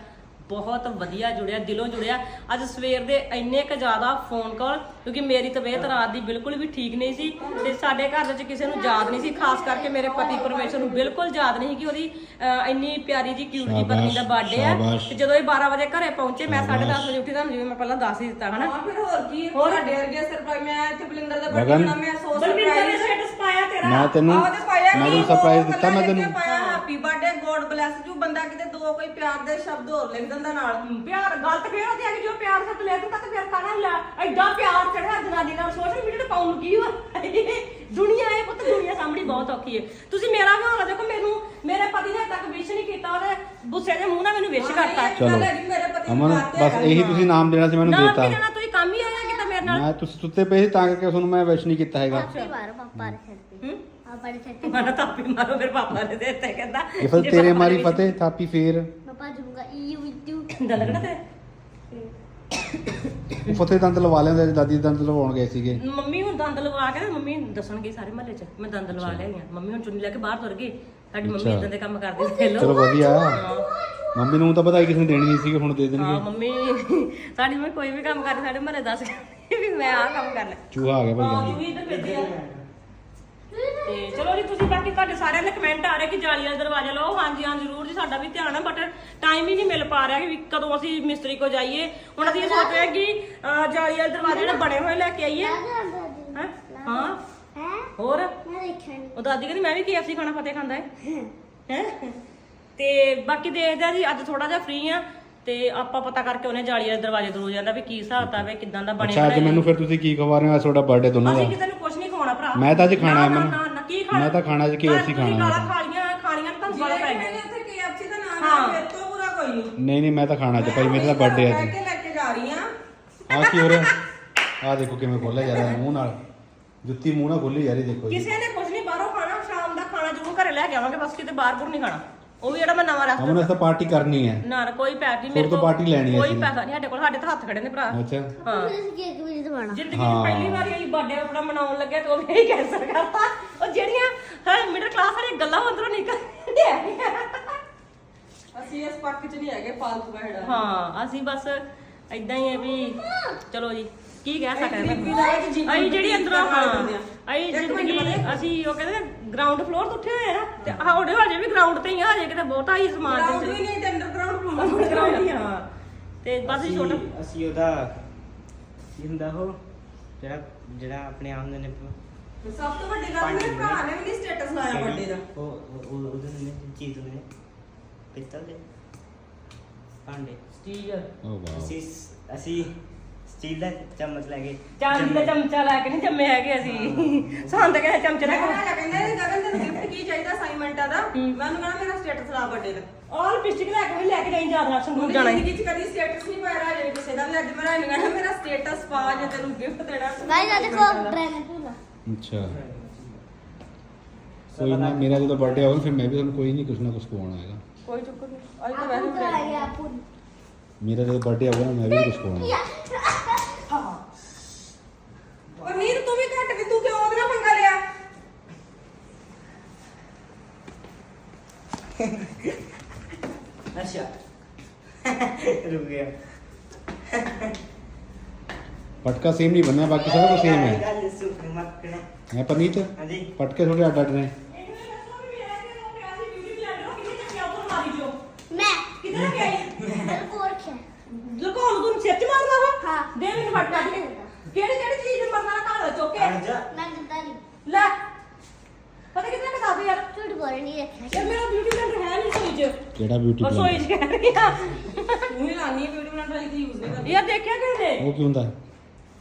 ਬਹੁਤ ਵਧੀਆ ਜੁੜਿਆ ਦਿਲੋਂ ਜੁੜਿਆ ਅੱਜ ਸਵੇਰ ਦੇ ਇੰਨੇ ਕ ਜ਼ਿਆਦਾ ਫੋਨ ਕਾਲ ਕਿਉਂਕਿ ਮੇਰੀ ਤਬੀਅਤ ਰਾਤ ਦੀ ਬਿਲਕੁਲ ਵੀ ਠੀਕ ਨਹੀਂ ਸੀ ਤੇ ਸਾਡੇ ਘਰ ਵਿੱਚ ਕਿਸੇ ਨੂੰ ਯਾਦ ਨਹੀਂ ਸੀ ਖਾਸ ਕਰਕੇ ਮੇਰੇ ਪਤੀ ਪਰਮੇਸ਼ਰ ਨੂੰ ਬਿਲਕੁਲ ਯਾਦ ਨਹੀਂ ਸੀ ਕਿ ਉਹਦੀ ਅਹ, ਇੰਨੀ ਪਿਆਰੀ ਜੀ ਕਿਊਟ ਜੀ ਪਤਨੀ ਦਾ ਬਰਥਡੇ ਆ ਸ਼ਾਬਾਸ਼। ਤੇ ਜਦੋਂ ਇਹ 12 ਵਜੇ ਘਰੇ ਪਹੁੰਚੇ ਮੈਂ 10:30 ਵਜੇ ਉੱਠੀ ਤਾਂ ਜਿਵੇਂ ਮੈਂ ਪਹਿਲਾਂ ਦੱਸ ਹੀ ਦਿੱਤਾ ਹਨਾ ਹਾਂ ਫਿਰ ਹੋਰ ਕੀ ਹੋਰ? ਤੁਹਾਡੇ ਵਰਗੇ ਸਰਪ੍ਰਾਈਜ਼ ਮੈਂ ਇੱਥੇ ਬਲਿੰਦਰ ਦਾ ਗਗਨ? ਬਰਥਡੇ ਮੈਂ ਸੋ ਬਲਵਿੰਦਰ ਨੇ ਸਰਪ੍ਰਾਈਜ਼ ਸਟੇਟਸ ਪਾਇਆ ਤੇਰਾ ਮੈਂ ਤੈਨੂੰ ਆਹ ਤੇ ਪਾਇਆ ਮੈਂ ਨੀ, ਤੈਨੂੰ ਸਰਪ੍ਰਾਈਜ਼ ਉਹ ਦਿੱਤਾ ਮੈਂ ਤੈਨੂੰ ਪਾਇਆ happy birthday God bless you ਬੰਦਾ ਕਿਤੇ ਦੋ ਕੋਈ ਪਿਆਰ ਦੇ ਸ਼ਬਦ ਹੋਰ ਲਿਖ ਦਿੰਦਾ ਨਾਲ ਪਿਆਰ ਗਲਤ ਫੇਰ ਹੁੰਦੀ ਆ ਕਿ ਜੋ ਪਿਆਰ ਸੱਤ ਲੈ ਤੂੰ ਤੱਕ ਫਿਰ ਕਾਣਾ ਲੈ। ਐਡਾ ਪਿਆਰ ਚੜਿਆ ਜਨਾਨੀ ਨਾਲ ਸੋਸ਼ਲ ਮੀਡੀਆ ਤੇ ਪਾਉਣ ਨੂੰ ਕੀ ਵਾ ਦੁਨੀਆ ਇਹ ਪੁੱਤ ਦੁਨੀਆ ਸਾਹਮਣੀ ਬਹੁਤ ਔਖੀ ਹੈ। ਤੁਸੀਂ ਮੇਰਾ ਵੀ ਹਾਲ ਦੇਖੋ ਮੈਨੂੰ ਮੇਰੇ ਪਤੀ ਨੇ ਤੱਕ ਵਿਸ਼ ਨਹੀਂ ਕੀਤਾ ਉਹਦੇ ਗੁੱਸੇ ਦੇ ਮੂੰਹ ਨਾਲ ਮੈਨੂੰ ਵਿਸ਼ ਕਰਤਾ। ਚਲੋ ਮੇਰੇ ਅਮਨ ਨੂੰ ਬਸ ਇਹੀ ਤੁਸੀਂ ਨਾਮ ਦੇਣਾ ਸੀ ਮੈਨੂੰ ਨਾ ਦੇਤਾ। ਮੇਰਾ ਤੁਸੀਂ ਕੰਮ ਹੀ ਆਇਆ ਕੀਤਾ ਮੇਰੇ ਨਾਲ? ਮੈਂ ਤੁਸੀਂ ਸੁੱਤੇ ਪਏ ਸੀ ਤਾਂ ਕਰਕੇ ਤੁਹਾਨੂੰ ਮੈਂ ਵਿਸ਼ ਨਹੀਂ ਕੀਤਾ ਹੈਗਾ। ਪਾਪੀ ਮਾਰੋ ਪਾਪਾ ਦੇ ਸਿਰ ਤੇ। ਹੂੰ? ਪਾਪਾ ਦੇ ਸਿਰ ਤੇ ਮਾਰਾ ਤਾਪੀ ਮਾਰੋ ਫਿਰ ਪਾਪਾ ਨੇ ਦੇ ਦਿੱਤੇ ਕਹਿੰਦਾ ਇਹ ਫਿਰ ਜੇ ਤੇਰੇ ਪਾਪਾ ਮਾਰੀ ਨੇ ਫਤਿਹ ਥਾਪੀ ਫੇਰ। ਯੂ ਯੂ ਤੇ ਉਹ ਫਤਿਹ ਦੰਦ ਲਵਾ ਲੈਂਦੇ ਦਾਦੀ ਦੇ ਦੰਦ ਲਵਾਉਣ ਗਏ ਸੀਗੇ। ਮੰਮੀ ਹੁਣ ਦੰਦ ਲਵਾ ਕੇ ਨਾ ਮੰਮੀ ਦੱਸਣਗੇ ਸਾਰੇ ਮਹੱਲੇ 'ਚ ਮੈਂ ਦੰਦ ਲਵਾ ਲਿਆ ਮੰਮੀ ਹੁਣ ਚੁੰਨੀ ਲੈ ਕੇ ਬਾਹਰ ਤੁਰ ਗਈ ਸਾਡੀ ਮੰਮੀ ਅੱਛਾ। ਇਦਾਂ ਦੇ ਕੰਮ ਕਰਦੀ ਸੀ ਲੋ ਚਲੋ ਵਧੀਆ। ਮੰਮੀ ਨੂੰ ਤਾਂ ਵਧਾਈ ਕਿਸੇ ਨੇ ਦੇਣੀ ਨਹੀਂ ਸੀਗੀ ਹੁਣ ਦੇ ਹਾਂ ਦੇਣਗੇ ਮੰਮੀ ਸਾਡੀ ਮੰਮੀ ਕੋਈ ਵੀ ਕੰਮ ਕਰਦੀ ਸਾਡੇ ਮਹੱਲੇ ਦੱਸ ਕੇ ਵੀ ਮੈਂ ਆਹ ਕੰਮ ਕਰਨਾ ਚੂਹਾ ਆ ਗਿਆ ਭਾਈ ਗਾਂਧੀ ਜੂਹੀ ਇੱਧਰ ਫਿਰਦੀ ਆ ਤੇ ਚਲੋ ਜੀ ਤੁਸੀਂ ਬਾਕੀ ਤੁਹਾਡੇ ਸਾਰਿਆਂ ਦੇ ਕਮੈਂਟ ਆ ਰਹੇ ਕਿ ਜਾਲੀ ਵਾਲਾ ਦਰਵਾਜ਼ਾ ਲਓ। ਹਾਂਜੀ ਹਾਂ ਜ਼ਰੂਰ ਜੀ ਸਾਡਾ ਵੀ ਧਿਆਨ ਹੈ ਬਟ ਟਾਈਮ ਹੀ ਨਹੀਂ ਮਿਲ ਪਾ ਰਿਹਾ ਕਿ ਕਦੋਂ ਅਸੀਂ ਮਿਸਤਰੀ ਕੋ ਜਾਈਏ। ਹੁਣ ਅਸੀਂ ਇਹ ਸੋਚ ਰਹੇ ਕਿ ਅਹ, ਜਾਲੀ ਵਾਲੇ ਦਰਵਾਜ਼ੇ ਜਿਹੜੇ ਬਣੇ ਹੋਏ ਲੈ ਕੇ ਆਈਏ। ਹੈਂ? ਹੋਰ? ਉਹ ਦਾਦੀ ਕਹਿੰਦੀ ਮੈਂ ਵੀ KFC ਖਾਣਾ ਫਤਿਹ ਖਾਂਦਾ ਹੈ। ਹੈ? ਤੇ ਬਾਕੀ ਦੇਖਦੇ ਆ ਜੀ ਅੱਜ ਥੋੜਾ ਜਿਹਾ ਫ੍ਰੀ ਆ ਤੇ ਆਪਾਂ ਪਤਾ ਕਰਕੇ ਉਹਨੇ ਜਾਲੀ ਵਾਲੇ ਦਰਵਾਜ਼ੇ ਤੋਂ ਜਾਂਦਾ ਵੀ ਕੀ ਹਿਸਾਬ ਕਿਤਾਬ ਹੈ ਕਿਦਾਂ ਦਾ ਬਣਿਆ ਅੱਛਾ ਅੱਜ ਮੈਨੂੰ ਫਿਰ ਤੁਸੀਂ ਕੀ ਖਵਾ ਰਹੇ ਹੋ? ਅੱਜ ਤੁਹਾਡਾ ਬਰਥਡੇ ਦੋਨਾਂ ਅਸੀਂ ਦਾ ਕਿਸੇ ਨੂੰ ਭਰਾ। ਮੈਂ ਤਾਂ ਅੱਜ ਖਾਣਾ ਹੈ ਨਾ, ਮੈਨੂੰ। ਨਾ, ਨਾ, ਕੀ ਖਾਣਾ? ਮੈਂ ਤਾਂ ਖਾਣਾ ਅੱਜ KFC ਤੁਸੀਂ ਖਾਣਾ ਗਾਲਾਂ ਹੈ। ਖਾ ਲੀਆਂ ਖਾਣੀਆਂ ਤਾਂ ਤੁਹਾਨੂੰ ਜੇ ਬੜਾ ਪੈ ਮੈंने ਗਿਆ। ਇੱਥੇ KFC ਦਾ ਨਾਮ ਹਾਂ। ਲਿਆ ਫਿਰ ਤੋਂ ਬੁਰਾ ਕੋਈ ਨਹੀਂ ਨਹੀਂ ਨਹੀਂ ਮੈਂ ਤਾਂ ਖਾਣਾ ਅੱਜ। ਭਾਈ ਮੇਰਾ ਤਾਂ ਬਰਥਡੇ ਅੱਜ। ਕੇ ਲੈ ਕੇ ਜਾ ਰਹੀ ਆ ਆ ਕੀ ਹੋ ਰਿਹਾ? ਆ ਦੇਖੋ ਕਿਵੇਂ ਖੋਲਿਆ ਜਾ ਰਿਹਾ ਮੂੰਹ ਨਾਲ। ਜੁੱਤੀ ਮੂੰਹ ਨਾਲ ਖੋਲੀ ਜਾ ਰਹੀ ਦੇਖੋ ਜੀ। ਕਿਸੇ ਨੇ ਕੁਝ ਨਹੀਂ ਬਾਹਰੋਂ ਖਾਣਾ ਸ਼ਾਮ ਦਾ ਖਾਣਾ ਜ਼ਰੂਰ ਘਰੇ ਲੈ ਕੇ ਆਵਾਂਗੇ ਬਸ ਕਿਤੇ ਬਾਹਰ ਬੁਰ ਨਹੀਂ ਖਾਣਾ। ਉਹ ਵੀ ਜਿਹੜਾ ਮੈਂ ਨਵਾਂ ਅਮਨ ਰੈਸਟੋਰੈਂਟ ਇਸ ਤਾਂ ਪਾਰਟੀ ਕਰਨੀ ਹੈ। ਨਾ ਨਾ ਕੋਈ ਪੈਟੀ ਹੋਰ ਤੋਂ ਪਾਰਟੀ ਲੈਣੀ ਹੈ ਕੋਈ ਅਸੀਂ। ਪੈਸਾ ਨਹੀਂ ਸਾਡੇ ਕੋਲ ਸਾਡੇ ਤਾਂ ਹੱਥ ਖੜੇ ਨੇ ਭਰਾ। ਅੱਛਾ। ਹਾਂ। ਕੇਕ ਵੀ ਦਵਾਣਾ ਜ਼ਿੰਦਗੀ ਹਾਂ। 'ਚ ਪਹਿਲੀ ਵਾਰੀ ਅਸੀਂ ਬਰਥਡੇ ਆਪਣਾ ਮਨਾਉਣ ਲੱਗੇ ਤੇ ਉਹ ਵੀ ਇਹੀ ਕੈਂਸਲ ਕਰਤਾ ਉਹ ਜਿਹੜੀਆਂ ਹਾਂ ਮਿਡਲ ਕਲਾਸ ਵਾਲੀਆਂ ਗੱਲਾਂ ਅੰਦਰੋਂ ਨਿਕਲ ਅਸੀਂ ਇਸ ਪੱਕ ਚ ਨਹੀਂ ਹੈਗੇ ਪਾਲਤੂ ਬਹਿੜਾ ਹਾਂ ਅਸੀਂ ਬਸ ਇਦਾਂ ਹੀ ਹੈ ਵੀ ਚਲੋ ਜੀ। ਕੀ ਕਹਿ ਸਕਦੇ ਹਾਂ? ਅਸੀਂ ਜਿਹੜੀ ਅੰਦਰੋਂ ਹਾਂ। ਅਸੀਂ ਜ਼ਿੰਦਗੀ ਅਸੀਂ ਉਹ ਕਹਿੰਦੇ ਗਰਾਊਂਡ ਫਲੋਰ ਤੋਂ ਉੱਠੇ ਹੋਏ ਆ ਨਾ ਤੇ ਆਉੜੇ ਹਜੇ ਵੀ ਗਰਾਊਂਡ ਤੇ ਹੀ ਆ ਹਜੇ ਕਿਤੇ ਬਹੁਤਾ ਹੀ ਸਮਾਨ ਗਰਾਊਂਡ ਤੇ ਵੀ ਨਹੀਂ ਤੇ ਅੰਡਰਗਰਾਉਂਡ ਗਰਾਊਂਡ ਹੀ ਆ ਹਾਂ। ਤੇ ਬਸ ਛੋਟਾ ਅਸੀਂ- ਉਹਦਾ ਕੀ ਹੁੰਦਾ ਉਹ? ਜਿਹੜਾ ਜਿਹੜਾ ਆਪਣੇ ਆਪ ਹੁੰਦੇ ਨੇ ਸਭ ਤੋਂ ਵੱਡੀ ਗੱਲ ਮੇਰੇ ਭਰਾ ਨੇ ਵੀ ਨਹੀਂ ਸਟੇਟਸ ਲਾਇਆ ਬਰਥਡੇ ਦਾ। ਉਹ ਉਹ- ਉਹ ਉਹਦੇ ਨੇ ਚੀਜ਼ ਨੇ। ਪਿੱਤਲ ਦੇ। ਭਾਂਡੇ। ਸਟੀਲ। Oh wow. ਅਸੀਂ ਅਸੀਂ ਸਟੀਲ ਦਾ ਚਮਚ ਲੈ ਕੇ ਚਾਂਦੀ ਦਾ ਚਮਚਾ ਲੈ ਕੇ ਨਹੀਂ ਜੰਮੇ ਹੈਗੇ ਅਸੀਂ। ਸਾਨੂੰ ਤਾਂ ਕਹਿੰਦੇ ਚਮਚੇ ਮੈਂ ਨਾਲ ਕਿਹਾ ਕਹਿੰਦੇ ਨੇ ਗਗਨ ਤੈਨੂੰ ਗਿਫਟ ਕੀ ਚਾਹੀਦਾ ਅਸਾਈਨਮੈਂਟਾਂ ਦਾ? ਮੈਂ ਉਹਨੂੰ ਕਹਣਾ ਮੇਰਾ ਸਟੇਟਸ ਲਾ ਬਰਥਡੇ ਦਾ। ਆਲ ਪਿਸਟਿਕ ਲੈ ਕੇ ਵੀ ਲੈ ਕੇ ਜਾਈਂ ਯਾਦ ਨਾਲ ਸੰਗੂਰ ਉਹਨੇ ਜਾਣਾ ਹੀ। ਜ਼ਿੰਦਗੀ ਚ ਕਦੀ ਸਟੇਟਸ ਨਹੀਂ ਪਾਇਆ ਰਾਜੇ ਕਿਸੇ ਦਾ ਵੀ ਅੱਜ ਮੇਰਾ ਇਹਨੂੰ ਕਹਣਾ ਮੇਰਾ ਸਟੇਟਸ ਪਾ ਜੇ ਤੈਨੂੰ ਗਿਫਟ ਦੇਣਾ ਗਾਇਸ ਆ ਦੇਖੋ ਡਰੈਗਨ ਪੂਰਾ ਅੱਛਾ। ਕੋਈ ਨਾ ਮੇਰਾ ਜਦੋਂ ਬਰਥਡੇ ਆਊਗਾ ਫਿਰ ਮੈਂ ਵੀ ਤੁਹਾਨੂੰ ਕੋਈ ਨਹੀਂ ਕੁਛ ਨਾ ਕੁਛ ਖਵਾਉਣਾ ਹੈਗਾ। ਕੋਈ ਚੱਕਰ ਨਹੀਂ ਅੱਜ ਤਾਂ ਆਪੂ ਵੈਸੇ ਤਾਂ ਆ ਗਿਆ ਆਪੂ ਮੇਰਾ ਜਦੋਂ ਬਰਥਡੇ ਨਾ ਮੈਂ ਵੀ ਕੁਛ ਖਵਾਉਣਾ। ਪਰ ਨੀਰ ਤੂੰ ਵੀ ਘੱਟ ਵੀ ਤੂੰ ਕਿਉਂ ਉਹਦੇ ਨਾਲ ਪੰਗਾ ਲਿਆ? ਅੱਛਾ। ਰੁਕ ਗਿਆ। ਪਟਕਾ ਸੇਮ ਨਹੀਂ ਬੰਨਿਆ ਬਾਕੀ ਸਾਰਾ ਕੁਝ ਸੇਮ ਹੈ। ਗੱਲ ਸੁਣ ਮੱਕਣਾ ਹੈ ਪਨੀਤ ਹਾਂਜੀ। ਪਟਕੇ ਥੋੜੇ ਅੱਡ ਅੱਡ ਨੇ ਇਹਨੂੰ ਇਹ ਦੱਸੋ ਵੀ ਮੇਰਾ ਕਿ ਉਹ ਪਿਆ ਸੀ ਬਿਊਟੀ ਬਲੈਂਡਰ ਕਿੰਨੇ ਚੱਕਿਆ ਉੱਪਰ ਮਾਰੀ ਜੋ ਮੈਂ ਕਿੱਧਰ ਗਈ ਤੇਰੇ ਕੋਲ ਰੱਖਿਆ ਲੁਕਾਉਣ ਤੂੰ ਸਿਰ ਚ ਮਾਰਦਾ ਵਾ ਹਾਂ। ਦੇ ਮੈਨੂੰ ਫੜ ਕੱਢ ਕੇ ਕਿਹੜੀ ਕਿਹੜੀ ਚੀਜ਼ ਮਰਨਾ ਘਰ ਚੁੱਕ ਕੇ ਅੜ ਜਾ ਮੈਂ ਦਿੰਦਾ ਨਹੀਂ ਲੈ ਪਤਾ ਕਿੰਨਾ ਕਦਾ ਦੇ ਯਾਰ ਝੂਠ ਬੋਲ ਨਹੀਂ ਰੱਖਿਆ ਯਾਰ ਮੇਰਾ ਬਿਊਟੀ ਬਲੈਂਡਰ ਹੈ ਨਹੀਂ ਸੋਈ ਚ ਕਿਹੜਾ ਬਿਊਟੀ ਰਸੋਈ ਚ ਕਹਿ ਰਹੀ ਆ। ਤੂੰ ਹੀ ਲਾਨੀ ਬਿਊਟੀ ਬਲੈਂਡਰ ਵਾਲੀ ਯੂਜ਼ ਨਹੀਂ ਕਰਦੀ ਯਾਰ ਦੇਖਿਆ ਨੇ? ਉਹ ਕੀ ਹੁੰਦਾ?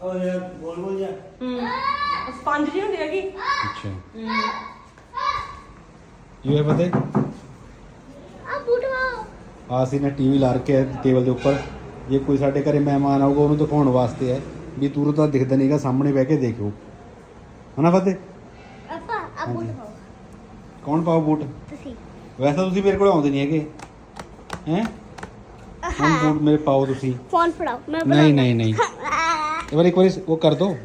ਉਹ ਜਿਹੜਾ ਬੋਲ ਬੋਲ ਜਾ ਹੂੰ। ਸਪੰਜ ਜੀ ਹੁੰਦੀ ਹੈਗੀ। ਅੱਛਾ। ਇਹ ਹੈ ਪਤਾ ਆ ਬੂਟਵਾ ਆ ਅਸੀਂ ਨੇ ਟੀਵੀ ਲਾ ਰੱਖਿਆ ਟੇਬਲ ਦੇ ਉੱਪਰ। ਜੇ ਕੋਈ ਸਾਡੇ ਘਰੇ ਮਹਿਮਾਨ ਆਊਗਾ ਉਹਨੂੰ ਦਿਖਾਉਣ ਵਾਸਤੇ ਹੈ। ਵੀ ਦੂਰੋਂ ਤਾਂ ਦਿਖਦਾ ਨਹੀਂਗਾ ਸਾਹਮਣੇ ਬਹਿ ਕੇ ਦੇਖੋ ਹਨਾ ਫਤਿਹ? ਆਪਾ ਆ ਹਾਂਜੀ। ਬੂਟਵਾ ਕੌਣ ਪਾਓ ਬੂਟ? ਤੁਸੀਂ। ਵੈਸੇ ਤੁਸੀਂ ਮੇਰੇ ਕੋਲ ਆਉਂਦੇ ਨਹੀਂ ਹੈਗੇ। ਹੈ? ਹੁਣ ਬੂਟ ਮੇਰੇ ਪਾਓ ਤੁਸੀਂ। ਫੋਨ ਫੜਾਓ ਮੈਂ ਨਹੀਂ ਨਹੀਂ ਨਹੀਂ। ਇੱਕ ਵਾਰ ਇੱਕ ਵਾਰੀ ਉਹ ਕਰ ਦੋ।